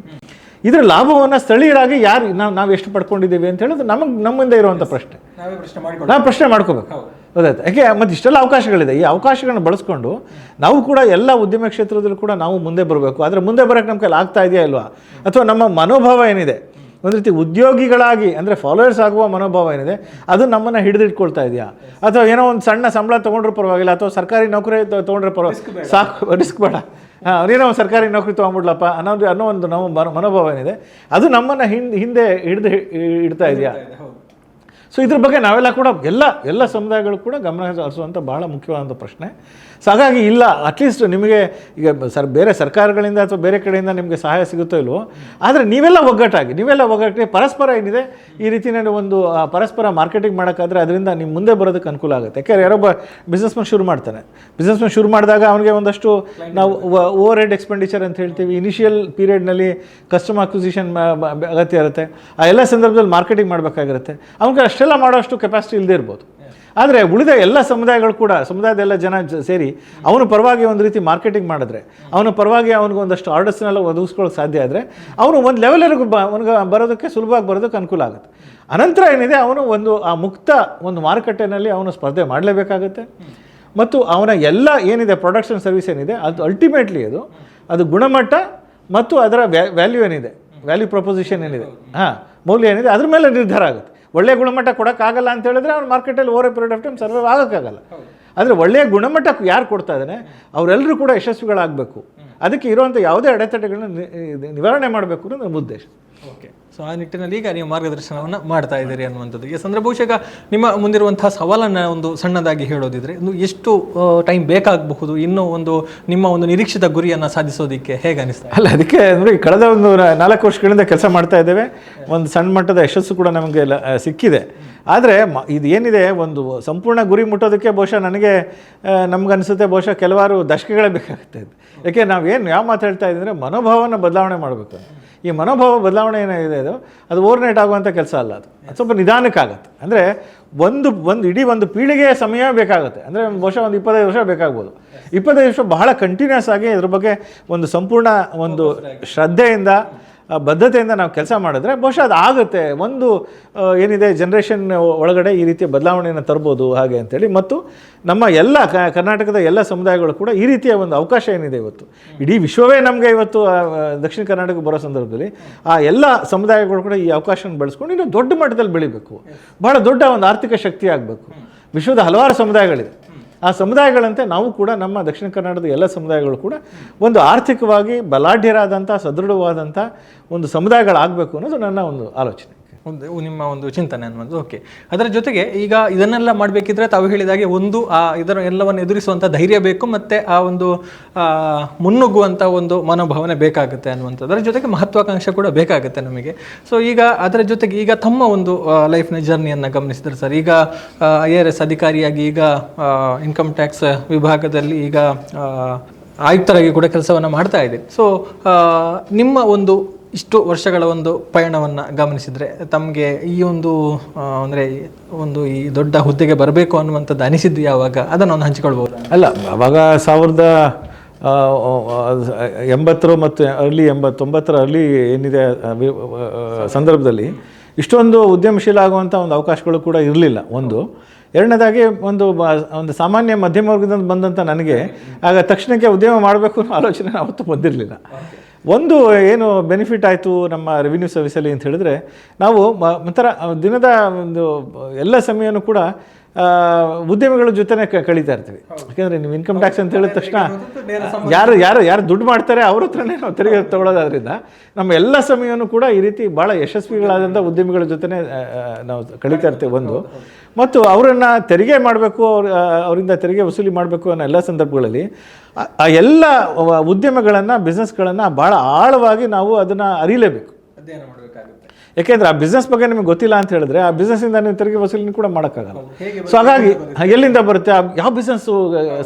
ಇದರ ಲಾಭವನ್ನು ಸ್ಥಳೀಯರಾಗಿ ಯಾರು ನಾವು ನಾವು ಎಷ್ಟು ಪಡ್ಕೊಂಡಿದ್ದೀವಿ ಅಂತ ಹೇಳೋದು ನಮಗೆ ನಮ್ಮಿಂದ ಇರುವಂಥ ಪ್ರಶ್ನೆ. ನಾವೇ ಪ್ರಶ್ನೆ ಮಾಡ್ಕೋಬೇಕು. ಹೌದಾಯ್ತು ಯಾಕೆ? ಮತ್ತು ಇಷ್ಟೆಲ್ಲ ಅವಕಾಶಗಳಿದೆ. ಈ ಅವಕಾಶಗಳನ್ನ ಬಳಸ್ಕೊಂಡು ನಾವು ಕೂಡ ಎಲ್ಲ ಉದ್ಯಮ ಕ್ಷೇತ್ರದಲ್ಲೂ ಕೂಡ ನಾವು ಮುಂದೆ ಬರಬೇಕು. ಆದರೆ ಮುಂದೆ ಬರೋಕ್ಕೆ ನಮ್ಮ ಕೈಲಿ ಆಗ್ತಾ ಇದೆಯಾ ಇಲ್ವಾ? ಅಥವಾ ನಮ್ಮ ಮನೋಭಾವ ಏನಿದೆ? ಒಂದು ರೀತಿ ಉದ್ಯೋಗಿಗಳಾಗಿ ಅಂದರೆ ಫಾಲೋವರ್ಸ್ ಆಗುವ ಮನೋಭಾವ ಏನಿದೆ? ಅದು ನಮ್ಮನ್ನು ಹಿಡಿದಿಟ್ಕೊಳ್ತಾ ಇದೆಯಾ? ಅಥವಾ ಏನೋ ಒಂದು ಸಣ್ಣ ಸಂಬಳ ತೊಗೊಂಡ್ರೂ ಪರವಾಗಿಲ್ಲ ಅಥವಾ ಸರ್ಕಾರಿ ನೌಕರಿ ತೊಗೊಂಡ್ರೆ ಪರವಾಗಿಲ್ಲ ಸಾಕು. ರಿಸ್ಕ್ ಬೇಡ. ಹಾಂ ಅವನೇನೋ ಸರ್ಕಾರಿ ನೌಕರಿ ತೊಗೊಂಡ್ಬಿಡ್ಲಪ್ಪ ಅನ್ನೋದು ಅನ್ನೋ ಒಂದು ನಮ್ಮ ಮನೋ- ಮನೋಭಾವ ಏನಿದೆ? ಅದು ನಮ್ಮನ್ನು ಹಿಂದೆ ಹಿಂದೆ ಹಿಡಿದು ಇಡ್ತಾ ಇದೆಯಾ? ಸೊ ಇದ್ರ ಬಗ್ಗೆ ನಾವೆಲ್ಲ ಕೂಡ ಎಲ್ಲ ಎಲ್ಲ ಸಮುದಾಯಗಳು ಕೂಡ ಗಮನ ಹರಿಸುವಂಥ ಬಹಳ ಮುಖ್ಯವಾದಂಥ ಪ್ರಶ್ನೆ. ಸೊ ಹಾಗಾಗಿ ಇಲ್ಲ ಅಟ್ಲೀಸ್ಟ್ ನಿಮಗೆ ಈಗ ಸರ್ ಬೇರೆ ಸರ್ಕಾರಗಳಿಂದ ಅಥವಾ ಬೇರೆ ಕಡೆಯಿಂದ ನಿಮಗೆ ಸಹಾಯ ಸಿಗುತ್ತೋ ಇಲ್ವೋ ಆದರೆ ನೀವೆಲ್ಲ ಒಗ್ಗಟ್ಟಾಗಿ ನೀವೆಲ್ಲ ಒಗ್ಗಟ್ಟಾಗಿ ಪರಸ್ಪರ ಏನಿದೆ ಈ ರೀತಿಯಲ್ಲಿ ಒಂದು ಪರಸ್ಪರ ಮಾರ್ಕೆಟಿಂಗ್ ಮಾಡೋಕ್ಕಾದರೆ ಅದರಿಂದ ನಿಮ್ಮ ಮುಂದೆ ಬರೋದಕ್ಕೆ ಅನುಕೂಲ ಆಗುತ್ತೆ. ಯಾಕೆಂದರೆ ಯಾರೊಬ್ಬ ಬಿಸ್ನೆಸ್ಮನ್ ಶುರು ಮಾಡ್ತಾನೆ. ಬಿಸ್ನೆಸ್ಮನ್ ಶುರು ಮಾಡಿದಾಗ ಅವನಿಗೆ ಒಂದಷ್ಟು ನಾವು ಓವರ್ ಹೆಡ್ ಎಕ್ಸ್ಪೆಂಡಿಚರ್ ಅಂತ ಹೇಳ್ತೀವಿ. ಇನಿಷಿಯಲ್ ಪೀರಿಯಡ್ನಲ್ಲಿ ಕಸ್ಟಮರ್ ಅಕ್ವಿಸಿಷನ್ ಅಗತ್ಯ ಇರುತ್ತೆ. ಆ ಎಲ್ಲ ಸಂದರ್ಭದಲ್ಲಿ ಮಾರ್ಕೆಟಿಂಗ್ ಮಾಡಬೇಕಾಗಿರುತ್ತೆ. ಅವ್ನಿಗೆ ಅಷ್ಟೆಲ್ಲ ಮಾಡೋಷ್ಟು ಕೆಪಾಸಿಟಿ ಇಲ್ಲದೆ ಇರ್ಬೋದು. ಆದರೆ ಉಳಿದ ಎಲ್ಲ ಸಮುದಾಯಗಳು ಕೂಡ, ಸಮುದಾಯದ ಎಲ್ಲ ಜನ ಸೇರಿ ಅವನು ಪರವಾಗಿ ಒಂದು ರೀತಿ ಮಾರ್ಕೆಟಿಂಗ್ ಮಾಡಿದ್ರೆ, ಅವನ ಪರವಾಗಿ ಅವನಿಗೆ ಒಂದಷ್ಟು ಆರ್ಡರ್ಸ್ನೆಲ್ಲ ಒದಗಿಸ್ಕೊಳ್ಳೋಕೆ ಸಾಧ್ಯ ಆದರೆ, ಅವನು ಒಂದು ಲೆವೆಲ್ವರೆಗೂ ಬ, ಅವನಿಗೆ ಬರೋದಕ್ಕೆ ಸುಲಭವಾಗಿ ಬರೋದಕ್ಕೆ ಅನುಕೂಲ ಆಗುತ್ತೆ. ಅನಂತರ ಏನಿದೆ, ಅವನು ಒಂದು ಆ ಮುಕ್ತ ಒಂದು ಮಾರುಕಟ್ಟೆಯಲ್ಲಿ ಅವನು ಸ್ಪರ್ಧೆ ಮಾಡಲೇಬೇಕಾಗುತ್ತೆ. ಮತ್ತು ಅವನ ಎಲ್ಲ ಏನಿದೆ ಪ್ರೊಡಕ್ಷನ್ ಸರ್ವಿಸ್ ಏನಿದೆ, ಅದು ಅಲ್ಟಿಮೇಟ್ಲಿ ಅದು ಅದು ಗುಣಮಟ್ಟ ಮತ್ತು ಅದರ ವ್ಯಾಲ್ಯೂ ಏನಿದೆ ವ್ಯಾಲ್ಯೂ ಪ್ರಪೋಸಿಷನ್ ಏನಿದೆ, ಹಾಂ, ಮೌಲ್ಯ ಏನಿದೆ, ಅದ್ರ ಮೇಲೆ ನಿರ್ಧಾರ ಆಗುತ್ತೆ. ಒಳ್ಳೆಯ ಗುಣಮಟ್ಟ ಕೊಡೋಕ್ಕಾಗಲ್ಲ ಅಂತ ಹೇಳಿದ್ರೆ ಅವ್ನು ಮಾರ್ಕೆಟಲ್ಲಿ over period of time survive ಆಗೋಕ್ಕಾಗಲ್ಲ. ಆದರೆ ಒಳ್ಳೆಯ ಗುಣಮಟ್ಟ ಯಾರು ಕೊಡ್ತಾ ಇದ್ದಾನೆ ಅವರೆಲ್ಲರೂ ಕೂಡ ಯಶಸ್ವಿಗಳಾಗಬೇಕು. ಅದಕ್ಕೆ ಇರುವಂಥ ಯಾವುದೇ ಅಡೆತಡೆಗಳನ್ನ ನಿವಾರಣೆ ಮಾಡಬೇಕು ಅನ್ನೋದು ನಮ್ಮ ಉದ್ದೇಶ. ಓಕೆ ಸೊ ಆ ನಿಟ್ಟಿನಲ್ಲಿ ಈಗ ನೀವು ಮಾರ್ಗದರ್ಶನವನ್ನು ಮಾಡ್ತಾ ಇದ್ದೀರಿ ಅನ್ನುವಂಥದ್ದು. ಈ ಸಂದರ್ಭ ಬಹುಶಃ ನಿಮ್ಮ ಮುಂದಿರುವಂತಹ ಸವಾಲನ್ನು ಒಂದು ಸಣ್ಣದಾಗಿ ಹೇಳೋದಿದ್ರೆ ಇನ್ನು ಎಷ್ಟು ಟೈಮ್ ಬೇಕಾಗಬಹುದು? ಇನ್ನೂ ಒಂದು ನಿಮ್ಮ ಒಂದು ನಿರೀಕ್ಷಿತ ಗುರಿಯನ್ನು ಸಾಧಿಸೋದಕ್ಕೆ ಹೇಗೆ ಅನಿಸ್ತಾ ಅಲ್ಲ ಅದಕ್ಕೆ ಅಂದರೆ ಕಳೆದ ಒಂದು ನಾಲ್ಕು ವರ್ಷಗಳಿಂದ ಕೆಲಸ ಮಾಡ್ತಾ ಇದ್ದೇವೆ. ಒಂದು ಸಣ್ಣ ಮಟ್ಟದ ಯಶಸ್ಸು ಕೂಡ ನಮಗೆ ಸಿಕ್ಕಿದೆ. ಆದರೆ ಮ ಇದು ಏನಿದೆ ಒಂದು ಸಂಪೂರ್ಣ ಗುರಿ ಮುಟ್ಟೋದಕ್ಕೆ ಬಹುಶಃ ನನಗೆ ನಮಗನ್ಸುತ್ತೆ ಬಹುಶಃ ಕೆಲವಾರು ದಶಕಗಳೇ ಬೇಕಾಗುತ್ತೆ ಯಾಕೆ ನಾವು ಏನು ಯಾವ ಮಾತು ಹೇಳ್ತಾ ಅಂದರೆ ಮನೋಭಾವನ ಬದಲಾವಣೆ ಮಾಡಬೇಕು ಈ ಮನೋಭಾವ ಬದಲಾವಣೆ ಏನಿದೆ ಅದು ಅದು ಓವರ್ನೈಟ್ ಆಗುವಂಥ ಕೆಲಸ ಅಲ್ಲ ಅದು. ಅದು ಸ್ವಲ್ಪ ನಿಧಾನಕ್ಕಾಗತ್ತೆ. ಅಂದರೆ ಒಂದು ಒಂದು ಇಡೀ ಒಂದು ಪೀಳಿಗೆಯ ಸಮಯ ಬೇಕಾಗುತ್ತೆ. ಅಂದರೆ ಬಹುಶಃ ಒಂದು ಇಪ್ಪತ್ತೈದು ವರ್ಷ ಬೇಕಾಗ್ಬೋದು. ಇಪ್ಪತ್ತೈದು ವರ್ಷ ಬಹಳ ಕಂಟಿನ್ಯೂಸ್ ಆಗಿ ಇದ್ರ ಬಗ್ಗೆ ಒಂದು ಸಂಪೂರ್ಣ ಒಂದು ಶ್ರದ್ಧೆಯಿಂದ ಬದ್ಧತೆಯಿಂದ ನಾವು ಕೆಲಸ ಮಾಡಿದ್ರೆ ಬಹುಶಃ ಅದು ಆಗುತ್ತೆ. ಒಂದು ಏನಿದೆ ಜನ್ರೇಷನ್ ಒಳಗಡೆ ಈ ರೀತಿಯ ಬದಲಾವಣೆಯನ್ನು ತರ್ಬೋದು ಹಾಗೆ ಅಂತೇಳಿ. ಮತ್ತು ನಮ್ಮ ಎಲ್ಲ ಕರ್ನಾಟಕದ ಎಲ್ಲ ಸಮುದಾಯಗಳು ಕೂಡ ಈ ರೀತಿಯ ಒಂದು ಅವಕಾಶ ಏನಿದೆ ಇವತ್ತು. ಇಡೀ ವಿಶ್ವವೇ ನಮಗೆ ಇವತ್ತು ದಕ್ಷಿಣ ಕರ್ನಾಟಕ ಬರೋ ಸಂದರ್ಭದಲ್ಲಿ ಆ ಎಲ್ಲ ಸಮುದಾಯಗಳು ಕೂಡ ಈ ಅವಕಾಶವನ್ನು ಬಳಸ್ಕೊಂಡು ಇನ್ನೂ ದೊಡ್ಡ ಮಟ್ಟದಲ್ಲಿ ಬೆಳಿಬೇಕು. ಬಹಳ ದೊಡ್ಡ ಒಂದು ಆರ್ಥಿಕ ಶಕ್ತಿ ಆಗಬೇಕು. ವಿಶ್ವದ ಹಲವಾರು ಸಮುದಾಯಗಳಿದೆ. ಆ ಸಮುದಾಯಗಳಂತೆ ನಾವು ಕೂಡ ನಮ್ಮ ದಕ್ಷಿಣ ಕನ್ನಡದ ಎಲ್ಲ ಸಮುದಾಯಗಳು ಕೂಡ ಒಂದು ಆರ್ಥಿಕವಾಗಿ ಬಲಾಢ್ಯರಾದಂಥ, ಸದೃಢವಾದಂಥ ಒಂದು ಸಮುದಾಯಗಳಾಗಬೇಕು ಅನ್ನೋದು ನನ್ನ ಒಂದು ಆಲೋಚನೆ. ಒಂದು ನಿಮ್ಮ ಒಂದು ಚಿಂತನೆ ಅನ್ನೋದು. ಓಕೆ ಅದರ ಜೊತೆಗೆ ಈಗ ಇದನ್ನೆಲ್ಲ ಮಾಡಬೇಕಿದ್ರೆ ತಾವು ಹೇಳಿದಾಗೆ ಒಂದು, ಆ, ಇದರ ಎಲ್ಲವನ್ನು ಎದುರಿಸುವಂಥ ಧೈರ್ಯ ಬೇಕು ಮತ್ತು ಆ ಒಂದು ಮುನ್ನುಗ್ಗುವಂಥ ಒಂದು ಮನೋಭಾವನೆ ಬೇಕಾಗುತ್ತೆ ಅನ್ನುವಂಥದ್ದು. ಅದರ ಜೊತೆಗೆ ಮಹತ್ವಾಕಾಂಕ್ಷೆ ಕೂಡ ಬೇಕಾಗುತ್ತೆ ನಮಗೆ. ಸೊ ಈಗ ಅದರ ಜೊತೆಗೆ ಈಗ ತಮ್ಮ ಒಂದು ಲೈಫ್ನ ಜರ್ನಿಯನ್ನು ಗಮನಿಸಿದ್ರೆ ಸರ್. ಈಗ ಐ ಆರ್ ಎಸ್ ಅಧಿಕಾರಿಯಾಗಿ ಈಗ ಇನ್ಕಮ್ ಟ್ಯಾಕ್ಸ್ ವಿಭಾಗದಲ್ಲಿ ಈಗ ಆಯುಕ್ತರಾಗಿ ಕೂಡ ಕೆಲಸವನ್ನು ಮಾಡ್ತಾ ಇದ್ದೀರಿ ಸೊ ನಿಮ್ಮ ಒಂದು ಇಷ್ಟು ವರ್ಷಗಳ ಒಂದು ಪಯಣವನ್ನು ಗಮನಿಸಿದರೆ ತಮಗೆ ಈ ಒಂದು ಅಂದರೆ ಒಂದು ಈ ದೊಡ್ಡ ಹುದ್ದೆಗೆ ಬರಬೇಕು ಅನ್ನುವಂಥದ್ದು ಅನಿಸಿದ್ದು ಯಾವಾಗ? ಅದನ್ನು ಒಂದು ಹಂಚಿಕೊಳ್ಬೋದು ಅಲ್ಲ, ಅವಾಗ ಸಾವಿರದ ಎಂಬತ್ತರ ಮತ್ತು ಅರ್ಲಿ ಎಂಬತ್ತೊಂಬತ್ತರ ಅರ್ಲಿ ಏನಿದೆ ಸಂದರ್ಭದಲ್ಲಿ ಇಷ್ಟೊಂದು ಉದ್ಯಮಶೀಲ ಆಗುವಂಥ ಒಂದು ಅವಕಾಶಗಳು ಕೂಡ ಇರಲಿಲ್ಲ, ಒಂದು. ಎರಡನೇದಾಗಿ ಒಂದು ಒಂದು ಸಾಮಾನ್ಯ ಮಧ್ಯಮ ವರ್ಗದಿಂದ ಬಂದಂಥ ನನಗೆ, ಆಗ ತಕ್ಷಣಕ್ಕೆ ಉದ್ಯಮ ಮಾಡಬೇಕು ಅನ್ನೋ ಆಲೋಚನೆ ಅವತ್ತು ಬಂದಿರಲಿಲ್ಲ. ಒಂದು ಏನು ಬೆನಿಫಿಟ್ ಆಯಿತು ನಮ್ಮ ರೆವಿನ್ಯೂ ಸರ್ವಿಸಲ್ಲಿ ಅಂತ ಹೇಳಿದ್ರೆ, ನಾವು ಒಂಥರ ದಿನದ ಒಂದು ಎಲ್ಲ ಸಮಯನೂ ಕೂಡ ಉದ್ಯಮಿಗಳ ಜೊತೆನೇ ಕಳೀತಾ ಇರ್ತೀವಿ. ಯಾಕೆಂದರೆ ನೀವು ಇನ್ಕಮ್ ಟ್ಯಾಕ್ಸ್ ಅಂತ ಹೇಳಿದ ತಕ್ಷಣ ಯಾರು ಯಾರು ಯಾರು ದುಡ್ಡು ಮಾಡ್ತಾರೆ ಅವ್ರ ಹತ್ರನೇ ನಾವು ತೆರಿಗೆ ತಗೊಳ್ಳೋದಾದ್ರಿಂದ ನಮ್ಮ ಎಲ್ಲ ಸಮಯನೂ ಕೂಡ ಈ ರೀತಿ ಭಾಳ ಯಶಸ್ವಿಗಳಾದಂಥ ಉದ್ಯಮಿಗಳ ಜೊತೆನೇ ನಾವು ಕಳೀತಾ ಇರ್ತೀವಿ ಒಂದು. ಮತ್ತು ಅವರನ್ನು ತೆರಿಗೆ ಮಾಡಬೇಕು ಅವ್ರ ಅವರಿಂದ ತೆರಿಗೆ ವಸೂಲಿ ಮಾಡಬೇಕು ಅನ್ನೋ ಎಲ್ಲ ಸಂದರ್ಭಗಳಲ್ಲಿ ಆ- ಎಲ್ಲ ಉದ್ಯಮಗಳನ್ನು ಬಿಸ್ನೆಸ್ಗಳನ್ನು ಭಾಳ ಆಳವಾಗಿ ನಾವು ಅದನ್ನು ಅರಿಲೇಬೇಕು ಯಾಕೆಂದ್ರೆ ಆ ಬಿಸ್ನೆಸ್ ಬಗ್ಗೆ ನಿಮಗೆ ಗೊತ್ತಿಲ್ಲ ಅಂತ ಹೇಳಿದ್ರೆ ಆ ಬಿಸ್ನೆಸ್ಸಿಂದ ನೀವು ತೆರಿಗೆ ವಸೂಲಿನ ಕೂಡ ಮಾಡೋಕ್ಕಾಗಲ್ಲ. ಸೊ ಹಾಗಾಗಿ ಎಲ್ಲಿಂದ ಬರುತ್ತೆ? ಆ ಯಾವ ಬಿಸ್ನೆಸ್ಸು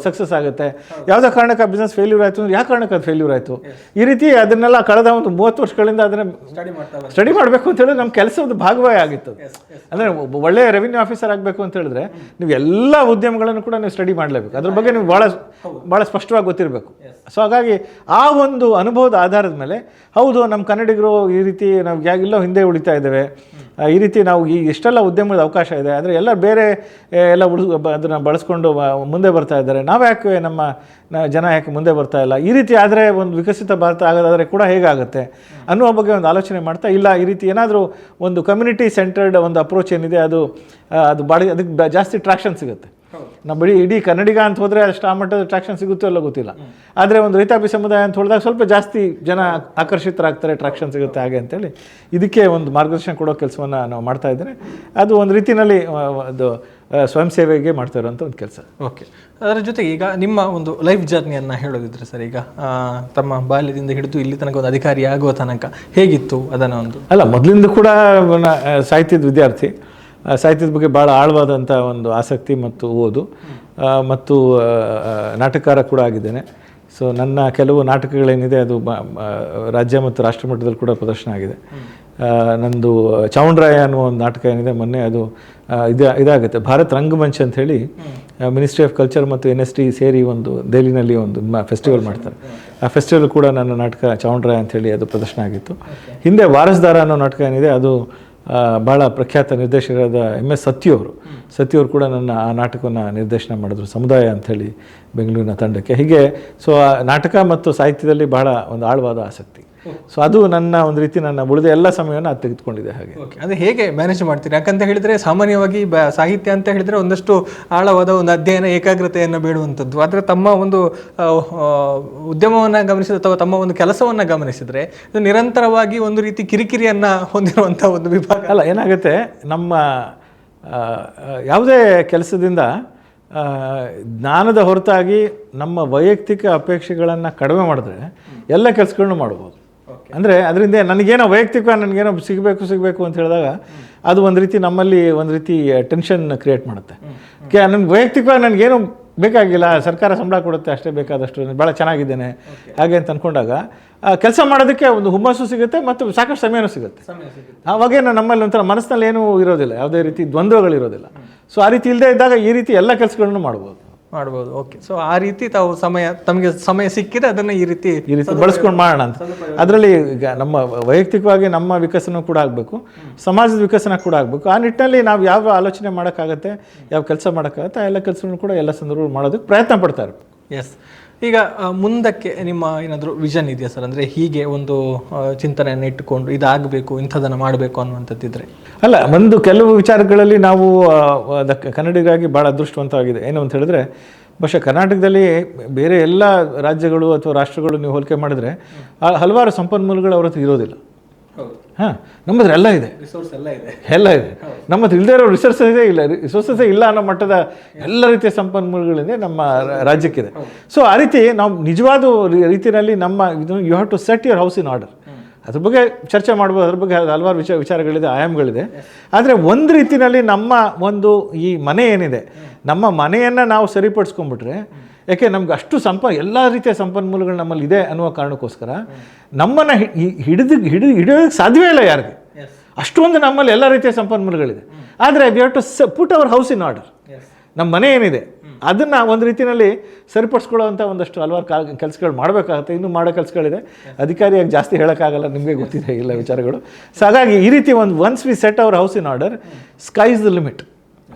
ಸಕ್ಸಸ್ ಆಗುತ್ತೆ? ಯಾವುದೇ ಕಾರಣಕ್ಕೆ ಆ ಬಿಸ್ನೆಸ್ ಫೇಲ್ಯೂರ್ ಆಯಿತು ಅಂದ್ರೆ ಯಾವ ಕಾರಣಕ್ಕೆ ಅದು ಫೇಲ್ಯೂರ್ ಆಯಿತು? ಈ ರೀತಿ ಅದನ್ನೆಲ್ಲ ಕಳೆದ ಒಂದು ಮೂವತ್ತು ವರ್ಷಗಳಿಂದ ಅದನ್ನ ಸ್ಟಡಿ ಮಾಡಬೇಕು ಅಂತ ಹೇಳಿದ್ರೆ ನಮ್ಮ ಕೆಲಸದ ಭಾಗವೇ ಆಗಿತ್ತು ಅಂದರೆ ಒಬ್ಬ ಒಳ್ಳೆಯ ರೆವಿನ್ಯೂ ಆಫೀಸರ್ ಆಗಬೇಕು ಅಂತ ಹೇಳಿದ್ರೆ ನೀವು ಎಲ್ಲ ಉದ್ಯಮಗಳನ್ನು ಕೂಡ ನೀವು ಸ್ಟಡಿ ಮಾಡಲೇಬೇಕು. ಅದ್ರ ಬಗ್ಗೆ ನೀವು ಭಾಳ ಭಾಳ ಸ್ಪಷ್ಟವಾಗಿ ಗೊತ್ತಿರಬೇಕು. ಸೊ ಹಾಗಾಗಿ ಆ ಒಂದು ಅನುಭವದ ಆಧಾರದ ಮೇಲೆ ಹೌದು ನಮ್ಮ ಕನ್ನಡಿಗರು ಈ ರೀತಿ ನಾವು ಯಾಗಿಲ್ಲೋ ಹಿಂದೆ ಉಳಿತಾ ಇದ್ದೇವೆ. ಈ ರೀತಿ ನಾವು ಈ ಎಷ್ಟೆಲ್ಲ ಉದ್ಯಮದ ಅವಕಾಶ ಇದೆ. ಆದರೆ ಎಲ್ಲ ಬೇರೆ ಎಲ್ಲ ಉಳಿಸ್ ಅದನ್ನು ಬಳಸ್ಕೊಂಡು ಮುಂದೆ ಬರ್ತಾ ಇದ್ದಾರೆ. ನಾವು ಯಾಕೆ ನಮ್ಮ ಜನ ಯಾಕೆ ಮುಂದೆ ಬರ್ತಾ ಇಲ್ಲ? ಈ ರೀತಿ ಆದರೆ ಒಂದು ವಿಕಸಿತ ಭಾರತ ಆಗೋದಾದರೆ ಕೂಡ ಹೇಗಾಗುತ್ತೆ? ಅನ್ನುವ ಬಗ್ಗೆ ಒಂದು ಆಲೋಚನೆ ಮಾಡ್ತಾ ಇಲ್ಲ. ಈ ರೀತಿ ಏನಾದರೂ ಒಂದು ಕಮ್ಯುನಿಟಿ ಸೆಂಟರ್ಡ್ ಒಂದು ಅಪ್ರೋಚ್ ಏನಿದೆ, ಅದು ಅದು ಬಾಡಿ, ಅದಕ್ಕೆ ಜಾಸ್ತಿ ಟ್ರಾಕ್ಷನ್ ಸಿಗುತ್ತೆ. ನಾವು ಬಿಡಿ ಇಡೀ ಕನ್ನಡಿಗ ಅಂತ ಹೋದರೆ ಅಷ್ಟು ಆ ಮಟ್ಟದ ಟ್ರಾಕ್ಷನ್ ಸಿಗುತ್ತೋ ಅಲ್ಲ ಗೊತ್ತಿಲ್ಲ. ಆದರೆ ಒಂದು ರೈತಾಪಿ ಸಮುದಾಯ ಅಂತ ಹೊಡೆದಾಗ ಸ್ವಲ್ಪ ಜಾಸ್ತಿ ಜನ ಆಕರ್ಷಿತರಾಗ್ತಾರೆ ಟ್ರಾಕ್ಷನ್ ಸಿಗುತ್ತೆ ಹಾಗೆ ಅಂತೇಳಿ. ಇದಕ್ಕೆ ಒಂದು ಮಾರ್ಗದರ್ಶನ ಕೊಡೋ ಕೆಲಸವನ್ನು ನಾವು ಮಾಡ್ತಾ ಇದ್ದೇನೆ. ಅದು ಒಂದು ರೀತಿಯಲ್ಲಿ ಅದು ಸ್ವಯಂ ಸೇವೆಗೆ ಮಾಡ್ತಾ ಇರೋಂಥ ಒಂದು ಕೆಲಸ. ಓಕೆ. ಅದರ ಜೊತೆಗೆ ಈಗ ನಿಮ್ಮ ಒಂದು ಲೈಫ್ ಜರ್ನಿಯನ್ನು ಹೇಳೋದಿದ್ರೆ ಸರ್ ಈಗ ತಮ್ಮ ಬಾಲ್ಯದಿಂದ ಹಿಡಿದು ಇಲ್ಲಿ ತನಕ ಒಂದು ಅಧಿಕಾರಿ ಆಗುವ ತನಕ ಹೇಗಿತ್ತು ಅದನ್ನು ಒಂದು? ಅಲ್ಲ ಮೊದಲಿಂದ ಕೂಡ ಸಾಹಿತ್ಯದ ವಿದ್ಯಾರ್ಥಿ. ಸಾಹಿತ್ಯದ ಬಗ್ಗೆ ಭಾಳ ಆಳವಾದಂಥ ಒಂದು ಆಸಕ್ತಿ ಮತ್ತು ಓದು. ಮತ್ತು ನಾಟಕಕಾರ ಕೂಡ ಆಗಿದ್ದೇನೆ. ಸೊ ನನ್ನ ಕೆಲವು ನಾಟಕಗಳೇನಿದೆ ಅದು ರಾಜ್ಯ ಮತ್ತು ರಾಷ್ಟ್ರ ಮಟ್ಟದಲ್ಲಿ ಕೂಡ ಪ್ರದರ್ಶನ ಆಗಿದೆ. ನಂದು ಚೌಂಡ್ರಾಯ ಅನ್ನುವ ಒಂದು ನಾಟಕ ಏನಿದೆ ಮೊನ್ನೆ ಅದು ಇದು ಇದಾಗುತ್ತೆ. ಭಾರತ್ ರಂಗಮಂಚ್ ಅಂತ ಹೇಳಿ ಮಿನಿಸ್ಟ್ರಿ ಆಫ್ ಕಲ್ಚರ್ ಮತ್ತು ಎನ್ ಎಸ್ ಟಿ ಸೇರಿ ಒಂದು ದೆಹಲಿನಲ್ಲಿ ಒಂದು ಫೆಸ್ಟಿವಲ್ ಮಾಡ್ತಾರೆ. ಆ ಫೆಸ್ಟಿವಲ್ ಕೂಡ ನನ್ನ ನಾಟಕ ಚೌಂಡ್ರಾಯ ಅಂತ ಹೇಳಿ ಅದು ಪ್ರದರ್ಶನ ಆಗಿತ್ತು. ಹಿಂದೆ ವಾರಸ್ದಾರ ಅನ್ನೋ ನಾಟಕ ಏನಿದೆ ಅದು ಭಾಳ ಪ್ರಖ್ಯಾತ ನಿರ್ದೇಶಕರಾದ ಎಂ ಎಸ್ ಸತ್ಯವರು ಸತ್ಯವರು ಕೂಡ ನನ್ನ ಆ ನಾಟಕವನ್ನು ನಿರ್ದೇಶನ ಮಾಡಿದ್ರು, ಸಮುದಾಯ ಅಂಥೇಳಿ ಬೆಂಗಳೂರಿನ ತಂಡಕ್ಕೆ. ಹೀಗೆ, ಸೊ ಆ ನಾಟಕ ಮತ್ತು ಸಾಹಿತ್ಯದಲ್ಲಿ ಬಹಳ ಒಂದು ಆಳವಾದ ಆಸಕ್ತಿ. ಸೊ ಅದು ನನ್ನ ಒಂದು ರೀತಿ ನನ್ನ ಉಳಿದ ಎಲ್ಲ ಸಮಯವನ್ನು ಅದು ತೆಗೆದುಕೊಂಡಿದೆ ಹಾಗೆ. ಓಕೆ ಅದು ಹೇಗೆ ಮ್ಯಾನೇಜ್ ಮಾಡ್ತೀರಿ? ಯಾಕಂತ ಹೇಳಿದ್ರೆ ಸಾಮಾನ್ಯವಾಗಿ ಬ ಸಾಹಿತ್ಯ ಅಂತ ಹೇಳಿದ್ರೆ ಒಂದಷ್ಟು ಆಳವಾದ ಒಂದು ಅಧ್ಯಯನ ಏಕಾಗ್ರತೆಯನ್ನು ಬೇಡುವಂಥದ್ದು. ಆದರೆ ತಮ್ಮ ಒಂದು ಉದ್ಯಮವನ್ನು ಗಮನಿಸಿದ ಅಥವಾ ತಮ್ಮ ಒಂದು ಕೆಲಸವನ್ನು ಗಮನಿಸಿದ್ರೆ ಇದು ನಿರಂತರವಾಗಿ ಒಂದು ರೀತಿ ಕಿರಿಕಿರಿಯನ್ನು ಹೊಂದಿರುವಂಥ ಒಂದು ವಿಭಾಗ. ಅಲ್ಲ ಏನಾಗುತ್ತೆ? ನಮ್ಮ ಯಾವುದೇ ಕೆಲಸದಿಂದ ಜ್ಞಾನದ ಹೊರತಾಗಿ ನಮ್ಮ ವೈಯಕ್ತಿಕ ಅಪೇಕ್ಷೆಗಳನ್ನು ಕಡಿಮೆ ಮಾಡಿದ್ರೆ ಎಲ್ಲ ಕೆಲಸಗಳನ್ನು ಮಾಡ್ಬೋದು. ಅಂದರೆ ಅದರಿಂದ ನನಗೇನೋ ವೈಯಕ್ತಿಕ ನನಗೇನೋ ಸಿಗಬೇಕು ಸಿಗಬೇಕು ಅಂತ ಹೇಳಿದಾಗ ಅದು ಒಂದು ರೀತಿ ನಮ್ಮಲ್ಲಿ ಒಂದು ರೀತಿ ಟೆನ್ಷನ್ ಕ್ರಿಯೇಟ್ ಮಾಡುತ್ತೆ. ಕೆ ನನಗೆ ವೈಯಕ್ತಿಕವಾಗಿ ನನಗೇನು ಬೇಕಾಗಿಲ್ಲ ಸರ್ಕಾರ ಸಂಬಳ ಕೊಡುತ್ತೆ ಅಷ್ಟೇ ಬೇಕಾದಷ್ಟು ಭಾಳ ಚೆನ್ನಾಗಿದ್ದೇನೆ. ಹಾಗೆ ಅಂತ ಅಂದ್ಕೊಂಡಾಗ ಕೆಲಸ ಮಾಡೋದಕ್ಕೆ ಒಂದು ಹುಮ್ಮಸ್ಸು ಸಿಗುತ್ತೆ ಮತ್ತು ಸಾಕಷ್ಟು ಸಮಯನೂ ಸಿಗುತ್ತೆ. ಆವಾಗೇನು ನಮ್ಮಲ್ಲಿ ಒಂಥರ ಮನಸ್ಸಿನಲ್ಲಿ ಏನೂ ಇರೋದಿಲ್ಲ ಯಾವುದೇ ರೀತಿ ದ್ವಂದ್ವಗಳಿರೋದಿಲ್ಲ. ಸೊ ಆ ರೀತಿ ಇಲ್ಲದೆ ಇದ್ದಾಗ ಈ ರೀತಿ ಎಲ್ಲ ಕೆಲಸಗಳನ್ನು ಮಾಡ್ಬೋದು. ಮಾಡ್ಬೋದು. ಓಕೆ ಸೊ ಆ ರೀತಿ ತಾವು ಸಮಯ ತಮಗೆ ಸಮಯ ಸಿಕ್ಕಿದ್ರೆ ಅದನ್ನು ಈ ರೀತಿ ಈ ರೀತಿ ಬಳಸ್ಕೊಂಡು ಮಾಡೋಣ ಅಂತ. ಅದರಲ್ಲಿ ಈಗ ನಮ್ಮ ವೈಯಕ್ತಿಕವಾಗಿ ನಮ್ಮ ವಿಕಸನ ಕೂಡ ಆಗಬೇಕು. ಸಮಾಜದ ವಿಕಸನ ಕೂಡ ಆಗಬೇಕು. ಆ ನಿಟ್ಟಿನಲ್ಲಿ ನಾವು ಯಾವ ಆಲೋಚನೆ ಮಾಡೋಕ್ಕಾಗತ್ತೆ ಯಾವ ಕೆಲಸ ಮಾಡೋಕ್ಕಾಗತ್ತೆ ಆ ಎಲ್ಲ ಕೆಲಸಗಳನ್ನು ಕೂಡ ಎಲ್ಲ ಸಂದರ್ಭಗಳು ಮಾಡೋದಕ್ಕೆ ಪ್ರಯತ್ನ ಪಡ್ತಾ ಇರಬೇಕು. ಎಸ್ ಈಗ ಮುಂದಕ್ಕೆ ನಿಮ್ಮ ಏನಾದರೂ ವಿಷನ್ ಇದೆಯಾ ಸರ್ ಅಂದರೆ ಹೀಗೆ ಒಂದು ಚಿಂತನೆಯನ್ನ ಇಟ್ಟುಕೊಂಡು ಇದಾಗಬೇಕು ಇಂಥದನ್ನು ಮಾಡಬೇಕು ಅನ್ನುವಂಥದ್ದಿದ್ರೆ. ಅಲ್ಲ ಒಂದು ಕೆಲವು ವಿಚಾರಗಳಲ್ಲಿ ನಾವು ಅದಕ್ಕೆ ಕನ್ನಡಿಗಾಗಿ ಭಾಳ ಅದೃಷ್ಟವಂತವಾಗಿದೆ ಏನು ಅಂತ ಹೇಳಿದ್ರೆ, ಬಹುಶಃ ಕರ್ನಾಟಕದಲ್ಲಿ ಬೇರೆ ಎಲ್ಲ ರಾಜ್ಯಗಳು ಅಥವಾ ರಾಷ್ಟ್ರಗಳು ನೀವು ಹೋಲಿಕೆ ಮಾಡಿದ್ರೆ ಹಲವಾರು ಸಂಪನ್ಮೂಲಗಳು ಅವ್ರ ಹತ್ರ ಇರೋದಿಲ್ಲ. ಹಾಂ ನಮ್ಮ ಹತ್ರ ಎಲ್ಲ ಇದೆ. ರಿಸೋರ್ಸ್ ಎಲ್ಲ ಇದೆ. ಎಲ್ಲ ಇದೆ. ನಮ್ಮ ಹತ್ರ ಇಲ್ಲದೇ ಇರೋ ರಿಸೋರ್ಸಸ್ಸೇ ಇಲ್ಲ. ರಿಸೋರ್ಸಸ್ಸೇ ಇಲ್ಲ ಅನ್ನೋ ಮಟ್ಟದ ಎಲ್ಲ ರೀತಿಯ ಸಂಪನ್ಮೂಲಗಳಿದೆ ನಮ್ಮ ರಾಜ್ಯಕ್ಕಿದೆ. ಸೊ ಆ ರೀತಿ ನಾವು ನಿಜವಾದ ರೀತಿಯಲ್ಲಿ ನಮ್ಮ ಇದು you have to set your house in order ಅದ್ರ ಬಗ್ಗೆ ಚರ್ಚೆ ಮಾಡ್ಬೋದು. ಅದ್ರ ಬಗ್ಗೆ ಹಲವಾರು ವಿಚಾರ ವಿಚಾರಗಳಿದೆ ಆಯಾಮಗಳಿದೆ. ಆದರೆ ಒಂದು ರೀತಿಯಲ್ಲಿ ನಮ್ಮ ಒಂದು ಈ ಮನೆ ಏನಿದೆ ನಮ್ಮ ಮನೆಯನ್ನು ನಾವು ಸರಿಪಡಿಸ್ಕೊಂಡ್ಬಿಟ್ರೆ ಯಾಕೆ ನಮ್ಗೆ ಅಷ್ಟು ಸಂಪ ಎಲ್ಲ ರೀತಿಯ ಸಂಪನ್ಮೂಲಗಳು ನಮ್ಮಲ್ಲಿ ಇದೆ ಅನ್ನುವ ಕಾರಣಕ್ಕೋಸ್ಕರ ನಮ್ಮನ್ನು ಹಿಡಿದು ಹಿಡಿದು ಹಿಡಿಯೋದಕ್ಕೆ ಸಾಧ್ಯವೇ ಇಲ್ಲ ಯಾರಿಗೆ? ಅಷ್ಟೊಂದು ನಮ್ಮಲ್ಲಿ ಎಲ್ಲ ರೀತಿಯ ಸಂಪನ್ಮೂಲಗಳಿದೆ. ಆದರೆ we have to put our house in order. ನಮ್ಮ ಮನೆ ಏನಿದೆ ಅದನ್ನು ಒಂದು ರೀತಿಯಲ್ಲಿ ಸರಿಪಡಿಸ್ಕೊಳ್ಳೋವಂಥ ಒಂದಷ್ಟು ಹಲವಾರು ಕಾ ಕೆಲಸಗಳು ಮಾಡಬೇಕಾಗುತ್ತೆ ಇನ್ನೂ ಮಾಡೋ ಕೆಲಸಗಳಿದೆ. ಅಧಿಕಾರಿಯಾಗಿ ಜಾಸ್ತಿ ಹೇಳೋಕ್ಕಾಗಲ್ಲ ನಿಮಗೆ ಗೊತ್ತಿದೆ ಇಲ್ಲ ವಿಚಾರಗಳು. ಸೊ ಹಾಗಾಗಿ ಈ ರೀತಿ ಒಂದು once we set our house in order sky is the limit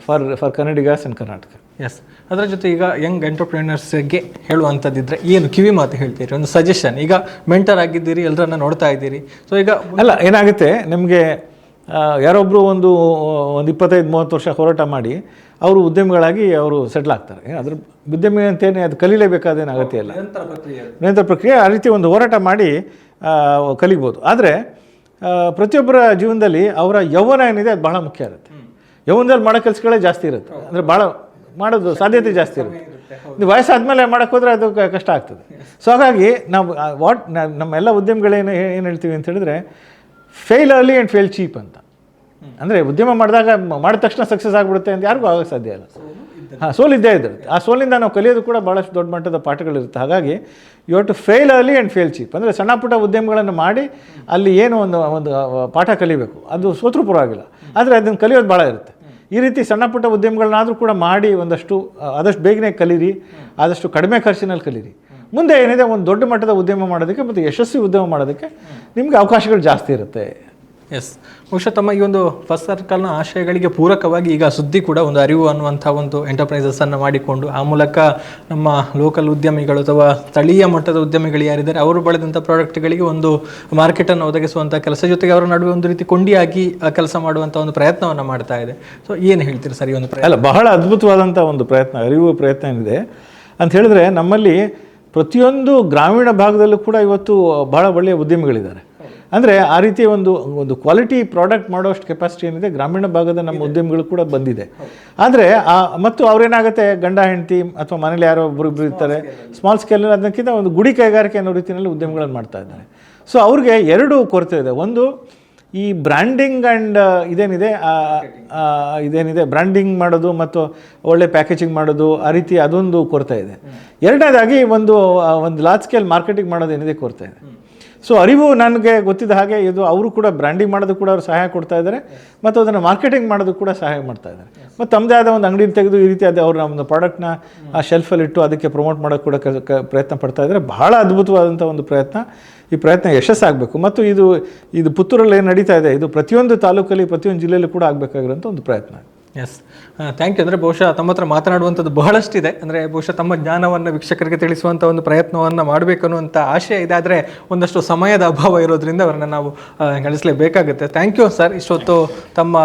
for for Kannadigas and Karnataka S ಅದರ ಜೊತೆ ಈಗ ಯಂಗ್ ಎಂಟರ್ಪ್ರಿನರ್ಸ್ಗೆ ಹೇಳುವಂಥದ್ದಿದ್ರೆ ಏನು? ಕಿವಿ ಮಾತು ಹೇಳ್ತೀರಿ ಒಂದು ಸಜೆಷನ್ ಈಗ ಮೆಂಟರ್ ಆಗಿದ್ದೀರಿ ಎಲ್ಲರನ್ನ ನೋಡ್ತಾ ಇದ್ದೀರಿ. ಸೊ ಈಗ ಅಲ್ಲ ಏನಾಗುತ್ತೆ? ನಿಮಗೆ ಯಾರೊಬ್ಬರು ಒಂದು ಒಂದು ಇಪ್ಪತ್ತೈದು ಮೂವತ್ತು ವರ್ಷ ಹೋರಾಟ ಮಾಡಿ ಅವರು ಉದ್ಯಮಿಗಳಾಗಿ ಅವರು ಸೆಟ್ಲ್ ಆಗ್ತಾರೆ. ಅದ್ರ ಉದ್ಯಮಿ ಅಂತೇನೆ ಅದು ಕಲೀಲೇಬೇಕಾದೇನು ಅಗತ್ಯ ಇಲ್ಲ. ನಿರಂತರ ಪ್ರಕ್ರಿಯೆ. ಆ ರೀತಿ ಒಂದು ಹೋರಾಟ ಮಾಡಿ ಕಲಿಬೋದು. ಆದರೆ ಪ್ರತಿಯೊಬ್ಬರ ಜೀವನದಲ್ಲಿ ಅವರ ಯೌವನ ಏನಿದೆ ಅದು ಬಹಳ ಮುಖ್ಯ ಇರುತ್ತೆ. ಯೌವನದಲ್ಲಿ ಮಾಡೋ ಕೆಲಸಗಳೇ ಜಾಸ್ತಿ ಇರುತ್ತೆ. ಅಂದರೆ ಭಾಳ ಮಾಡೋದು ಸಾಧ್ಯತೆ ಜಾಸ್ತಿ ಇರುತ್ತೆ. ನೀವು ವಯಸ್ಸಾದಮೇಲೆ ಮಾಡೋಕ್ಕೆ ಹೋದರೆ ಅದು ಕಷ್ಟ ಆಗ್ತದೆ. ಸೊ ಹಾಗಾಗಿ ನಾವು ವಾಟ್ ನಮ್ಮೆಲ್ಲ ಉದ್ಯಮಗಳೇನು ಏನು ಹೇಳ್ತೀವಿ ಅಂತ ಹೇಳಿದ್ರೆ fail early and fail cheap ಅಂತ. ಅಂದರೆ ಉದ್ಯಮ ಮಾಡಿದಾಗ ಮಾಡಿದ ತಕ್ಷಣ ಸಕ್ಸಸ್ ಆಗಿಬಿಡುತ್ತೆ ಅಂತ ಯಾರಿಗೂ ಆಗೋಕ್ಕೆ ಸಾಧ್ಯ ಇಲ್ಲ. ಹಾಂ, ಸೋಲಿದ್ದೇ ಇದ್ದಿರುತ್ತೆ. ಆ ಸೋಲಿಂದ ನಾವು ಕಲಿಯೋದು ಕೂಡ ಭಾಳಷ್ಟು ದೊಡ್ಡ ಮಟ್ಟದ ಪಾಠಗಳಿರುತ್ತೆ. ಹಾಗಾಗಿ you to fail early and fail cheap ಅಂದರೆ ಸಣ್ಣ ಪುಟ್ಟ ಉದ್ಯಮಗಳನ್ನು ಮಾಡಿ ಅಲ್ಲಿ ಏನು ಒಂದು ಒಂದು ಪಾಠ ಕಲಿಬೇಕು. ಅದು ಸೋತೃಪೂರ್ವ ಪರವಾಗಿಲ್ಲ ಆದರೆ ಅದನ್ನು ಕಲಿಯೋದು ಭಾಳ ಇರುತ್ತೆ. ಈ ರೀತಿ ಸಣ್ಣ ಪುಟ್ಟ ಉದ್ಯಮಗಳನ್ನಾದರೂ ಕೂಡ ಮಾಡಿ ಒಂದಷ್ಟು ಆದಷ್ಟು ಬೇಗನೆ ಕಲೀರಿ, ಆದಷ್ಟು ಕಡಿಮೆ ಖರ್ಚಿನಲ್ಲಿ ಕಲೀರಿ. ಮುಂದೆ ಏನಿದೆ, ಒಂದು ದೊಡ್ಡ ಮಟ್ಟದ ಉದ್ಯಮ ಮಾಡೋದಕ್ಕೆ ಮತ್ತು ಯಶಸ್ವಿ ಉದ್ಯಮ ಮಾಡೋದಕ್ಕೆ ನಿಮಗೆ ಅವಕಾಶಗಳು ಜಾಸ್ತಿ ಇರುತ್ತೆ. ಎಸ್ ಬಹುಶಃ ತಮ್ಮ ಈ ಒಂದು ಫಸ್ಟ್ ಸರ್ಕಲ್ನ ಆಶಯಗಳಿಗೆ ಪೂರಕವಾಗಿ ಈಗ ಸುದ್ದಿ ಕೂಡ ಒಂದು ಅರಿವು ಅನ್ನುವಂಥ ಒಂದು ಎಂಟರ್ಪ್ರೈಸಸ್ ಅನ್ನು ಮಾಡಿಕೊಂಡು, ಆ ಮೂಲಕ ನಮ್ಮ ಲೋಕಲ್ ಉದ್ಯಮಿಗಳು ಅಥವಾ ಸ್ಥಳೀಯ ಮಟ್ಟದ ಉದ್ಯಮಿಗಳು ಯಾರಿದ್ದಾರೆ, ಅವರು ಬೆಳೆದಂಥ ಪ್ರಾಡಕ್ಟ್ಗಳಿಗೆ ಒಂದು ಮಾರ್ಕೆಟನ್ನು ಒದಗಿಸುವಂಥ ಕೆಲಸ ಜೊತೆಗೆ ಅವರ ನಡುವೆ ಒಂದು ರೀತಿ ಕೊಂಡಿಯಾಗಿ ಕೆಲಸ ಮಾಡುವಂಥ ಒಂದು ಪ್ರಯತ್ನವನ್ನು ಮಾಡ್ತಾ ಇದೆ. ಸೊ ಏನು ಹೇಳ್ತೀರಿ ಸರ್ ಒಂದು ಪ್ರಯತ್ನ? ಅಲ್ಲ, ಬಹಳ ಅದ್ಭುತವಾದಂಥ ಒಂದು ಪ್ರಯತ್ನ, ಅರಿವು ಪ್ರಯತ್ನ ಏನಿದೆ ಅಂತ ಹೇಳಿದ್ರೆ ನಮ್ಮಲ್ಲಿ ಪ್ರತಿಯೊಂದು ಗ್ರಾಮೀಣ ಭಾಗದಲ್ಲೂ ಕೂಡ ಇವತ್ತು ಬಹಳ ಒಳ್ಳೆಯ ಉದ್ಯಮಿಗಳಿದ್ದಾರೆ. ಅಂದರೆ ಆ ರೀತಿಯ ಒಂದು ಒಂದು ಕ್ವಾಲಿಟಿ ಪ್ರಾಡಕ್ಟ್ ಮಾಡೋಷ್ಟು ಕೆಪಾಸಿಟಿ ಏನಿದೆ ಗ್ರಾಮೀಣ ಭಾಗದ ನಮ್ಮ ಉದ್ಯಮಿಗಳು ಕೂಡ ಬಂದಿದೆ. ಆದರೆ ಆ ಮತ್ತು ಅವ್ರೇನಾಗುತ್ತೆ ಗಂಡ ಹೆಂಡತಿ ಅಥವಾ ಮನೇಲಿ ಯಾರೋ ಒಬ್ಬರು ಇಬ್ಬರು ಇರ್ತಾರೆ ಸ್ಮಾಲ್ ಸ್ಕೇಲ್ ಅದಕ್ಕಿಂತ ಒಂದು ಗುಡಿ ಕೈಗಾರಿಕೆ ಅನ್ನೋ ರೀತಿಯಲ್ಲಿ ಉದ್ಯಮಗಳನ್ನು ಮಾಡ್ತಾ ಇದ್ದಾರೆ. ಸೊ ಅವ್ರಿಗೆ ಎರಡು ಕೊರತೆ ಇದೆ. ಒಂದು ಈ ಬ್ರ್ಯಾಂಡಿಂಗ್ ಆ್ಯಂಡ್ ಇದೇನಿದೆ ಇದೇನಿದೆ ಬ್ರ್ಯಾಂಡಿಂಗ್ ಮಾಡೋದು ಮತ್ತು ಒಳ್ಳೆ ಪ್ಯಾಕೇಜಿಂಗ್ ಮಾಡೋದು ಆ ರೀತಿ ಅದೊಂದು ಕೊರತೆ ಇದೆ. ಎರಡನೇದಾಗಿ ಒಂದು ಒಂದು ಲಾರ್ಜ್ ಸ್ಕೇಲ್ ಮಾರ್ಕೆಟಿಂಗ್ ಮಾಡೋದೇನಿದೆ ಕೊರತೆ ಇದೆ. ಸೊ ಅರಿವು ನನಗೆ ಗೊತ್ತಿದ್ದ ಹಾಗೆ ಇದು ಅವರು ಕೂಡ ಬ್ರ್ಯಾಂಡಿಂಗ್ ಮಾಡೋದು ಕೂಡ ಅವರು ಸಹಾಯ ಕೊಡ್ತಾ ಇದ್ದಾರೆ. ಮತ್ತು ಅದನ್ನು ಮಾರ್ಕೆಟಿಂಗ್ ಮಾಡೋದು ಕೂಡ ಸಹಾಯ ಮಾಡ್ತಾ ಇದ್ದಾರೆ. ಮತ್ತು ತಮ್ಮದೇ ಆದ ಒಂದು ಅಂಗಡಿ ತೆಗೆದು ಈ ರೀತಿ ಅದೇ ಅವ್ರು ನಮ್ಮ ಪ್ರಾಡಕ್ಟ್ನ ಆ ಶೆಲ್ಫಲ್ಲಿ ಇಟ್ಟು ಅದಕ್ಕೆ ಪ್ರಮೋಟ್ ಮಾಡೋಕ್ಕೆ ಕೂಡ ಪ್ರಯತ್ನ ಪಡ್ತಾ ಇದ್ದಾರೆ. ಬಹಳ ಅದ್ಭುತವಾದಂಥ ಒಂದು ಪ್ರಯತ್ನ. ಈ ಪ್ರಯತ್ನ ಯಶಸ್ಸಾಗಬೇಕು. ಮತ್ತು ಇದು ಇದು ಪುತ್ತೂರಲ್ಲಿ ಏನು ನಡೀತಾ ಇದೆ, ಇದು ಪ್ರತಿಯೊಂದು ತಾಲೂಕಲ್ಲಿ, ಪ್ರತಿಯೊಂದು ಜಿಲ್ಲೆಯಲ್ಲೂ ಕೂಡ ಆಗಬೇಕಾಗಿರೋಂಥ ಒಂದು ಪ್ರಯತ್ನ. ಎಸ್ ಥ್ಯಾಂಕ್ ಯು ಅಂದರೆ ಬಹುಶಃ ತಮ್ಮ ಹತ್ರ ಮಾತನಾಡುವಂಥದ್ದು ಬಹಳಷ್ಟಿದೆ. ಅಂದರೆ ಬಹುಶಃ ತಮ್ಮ ಜ್ಞಾನವನ್ನು ವೀಕ್ಷಕರಿಗೆ ತಿಳಿಸುವಂಥ ಒಂದು ಪ್ರಯತ್ನವನ್ನು ಮಾಡಬೇಕು ಅನ್ನುವಂಥ ಆಶಯ ಇದೆ. ಆದರೆ ಒಂದಷ್ಟು ಸಮಯದ ಅಭಾವ ಇರೋದ್ರಿಂದ ಅವರನ್ನು ನಾವು ಗಳಿಸಲೇಬೇಕಾಗುತ್ತೆ. ಥ್ಯಾಂಕ್ ಯು ಸರ್ ಇಷ್ಟೊತ್ತು ತಮ್ಮ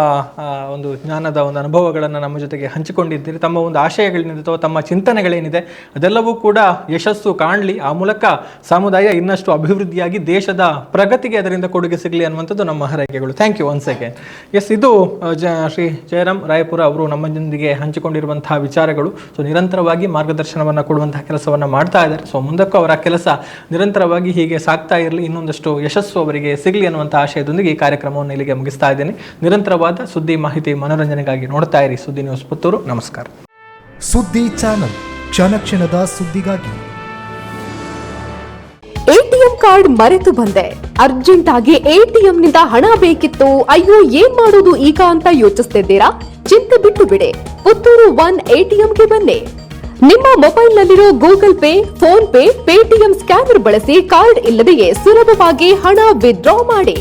ಒಂದು ಜ್ಞಾನದ ಒಂದು ಅನುಭವಗಳನ್ನು ನಮ್ಮ ಜೊತೆಗೆ ಹಂಚಿಕೊಂಡಿದ್ದೀರಿ. ತಮ್ಮ ಒಂದು ಆಶಯಗಳೇನಿದೆ ಅಥವಾ ತಮ್ಮ ಚಿಂತನೆಗಳೇನಿದೆ, ಅದೆಲ್ಲವೂ ಕೂಡ ಯಶಸ್ಸು ಕಾಣಲಿ. ಆ ಮೂಲಕ ಸಮುದಾಯ ಇನ್ನಷ್ಟು ಅಭಿವೃದ್ಧಿಯಾಗಿ ದೇಶದ ಪ್ರಗತಿಗೆ ಅದರಿಂದ ಕೊಡುಗೆ ಸಿಗಲಿ ಅನ್ನುವಂಥದ್ದು ನಮ್ಮ ಹಾರೈಕೆಗಳು. ಥ್ಯಾಂಕ್ ಯು ಒನ್ಸ್ ಅಗೇನ್ ಎಸ್ ಇದು ಜ, ಶ್ರೀ ಜಯರಾಮ್ ರಾಯಪುರ ಅವರು ನಮ್ಮೊಂದಿಗೆ ಹಂಚಿಕೊಂಡಿರುವಂತಹ ವಿಚಾರಗಳು. ಸೊ ನಿರಂತರವಾಗಿ ಮಾರ್ಗದರ್ಶನವನ್ನು ಕೊಡುವಂತಹ ಕೆಲಸವನ್ನು ಮಾಡ್ತಾ ಇದ್ದಾರೆ. ಸೊ ಮುಂದಕ್ಕೂ ಅವರ ಕೆಲಸ ನಿರಂತರವಾಗಿ ಹೀಗೆ ಸಾಗ್ತಾ ಇರಲಿ. ಇನ್ನೊಂದಷ್ಟು ಯಶಸ್ಸು ಅವರಿಗೆ ಸಿಗಲಿ ಅನ್ನುವಂಥ ಆಶಯದೊಂದಿಗೆ ಈ ಕಾರ್ಯಕ್ರಮವನ್ನು ಇಲ್ಲಿಗೆ ಮುಗಿಸ್ತಾ ಇದ್ದೇನೆ. ನಿರಂತರವಾದ ಸುದ್ದಿ ಮಾಹಿತಿ ಮನೋರಂಜನೆಗಾಗಿ ನೋಡ್ತಾ ಇರಿ. ಸುದ್ದಿ ನ್ಯೂಸ್ ಪುತ್ತೂರು. ನಮಸ್ಕಾರ. ಸುದ್ದಿ ಚಾನಲ್ ಕ್ಷಣ ಕ್ಷಣದ ಸುದ್ದಿಗಾಗಿ ಎಟಿಎಂ ಕಾರ್ಡ್ ಮರೆತು ಬಂದೆ. ಅರ್ಜೆಂಟ್ ಆಗಿ ಎಟಿಎಂ ನಿಂದ ಹಣ ಬೇಕಿತ್ತು. ಅಯ್ಯೋ, ಏನ್ ಮಾಡೋದು ಈಗ ಅಂತ ಯೋಚಿಸ್ತಿದ್ದೀರಾ? ಚಿಂತೆ ಬಿಟ್ಟು ಬಿಡಿ. ಪುತ್ತೂರು ಒನ್ ಎಟಿಎಂಗೆ ಬನ್ನಿ. ನಿಮ್ಮ ಮೊಬೈಲ್ನಲ್ಲಿರೋ Google Pay, PhonePe Paytm scanner ಬಳಸಿ ಕಾರ್ಡ್ ಇಲ್ಲದೆಯೇ ಸುಲಭವಾಗಿ ಹಣ ವಿತ್ಡ್ರಾ ಮಾಡಿ.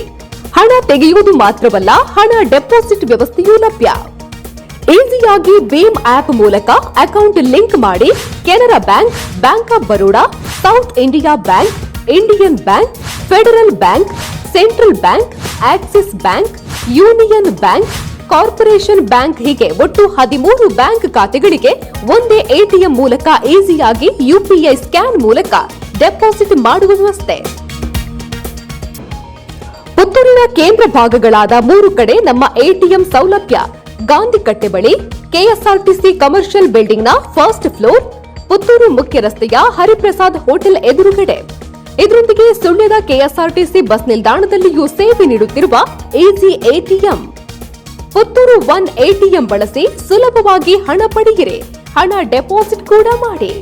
ಹಣ ತೆಗೆಯುವುದು ಮಾತ್ರವಲ್ಲ, ಹಣ ಡೆಪಾಸಿಟ್ ವ್ಯವಸ್ಥೆಯೂ ಲಭ್ಯ. ಈಸಿಯಾಗಿ ಭೀಮ್ ಆಪ್ ಮೂಲಕ ಅಕೌಂಟ್ ಲಿಂಕ್ ಮಾಡಿ Canara Bank Bank of Baroda, South India Bank Indian Bank Federal Bank Central Bank Axis Bank Union Bank Corporation Bank ಹೀಗೆ ಒಟ್ಟು ಹದಿಮೂರು ಬ್ಯಾಂಕ್ ಖಾತೆಗಳಿಗೆ ಒಂದೇ ಎಟಿಎಂ ಮೂಲಕ ಈಸಿಯಾಗಿ ಯುಪಿಐ ಸ್ಕ್ಯಾನ್ ಮೂಲಕ ಡೆಪಾಸಿಟ್ ಮಾಡುವ ವ್ಯವಸ್ಥೆ. ಪುತ್ತೂರಿನ ಕೇಂದ್ರ ಭಾಗಗಳಾದ ಮೂರು ಕಡೆ ನಮ್ಮ ಎಟಿಎಂ ಸೌಲಭ್ಯ. ಗಾಂಧಿ ಕಟ್ಟೆ ಬಳಿ ಕೆಎಸ್ಆರ್ಟಿಸಿ ಕಮರ್ಷಿಯಲ್ ಬಿಲ್ಡಿಂಗ್ನ ಫಸ್ಟ್ ಫ್ಲೋರ್, ಪುತ್ತೂರು ಮುಖ್ಯ ರಸ್ತೆಯ ಹರಿಪ್ರಸಾದ್ ಹೋಟೆಲ್ ಎದುರುಗಡೆ. ಇದರೊಂದಿಗೆ ಸುಳ್ಯದ ಕೆಎಸ್ಆರ್ಟಿಸಿ ಬಸ್ ನಿಲ್ದಾಣದಲ್ಲಿಯೂ ಸೇವೆ ನೀಡುತ್ತಿರುವ easy ATM. Puttur one ATM ಬಳಸಿ ಸುಲಭವಾಗಿ ಹಣ ಪಡೆಯಿರಿ. ಹಣ ಡೆಪಾಸಿಟ್ ಕೂಡ ಮಾಡಿ.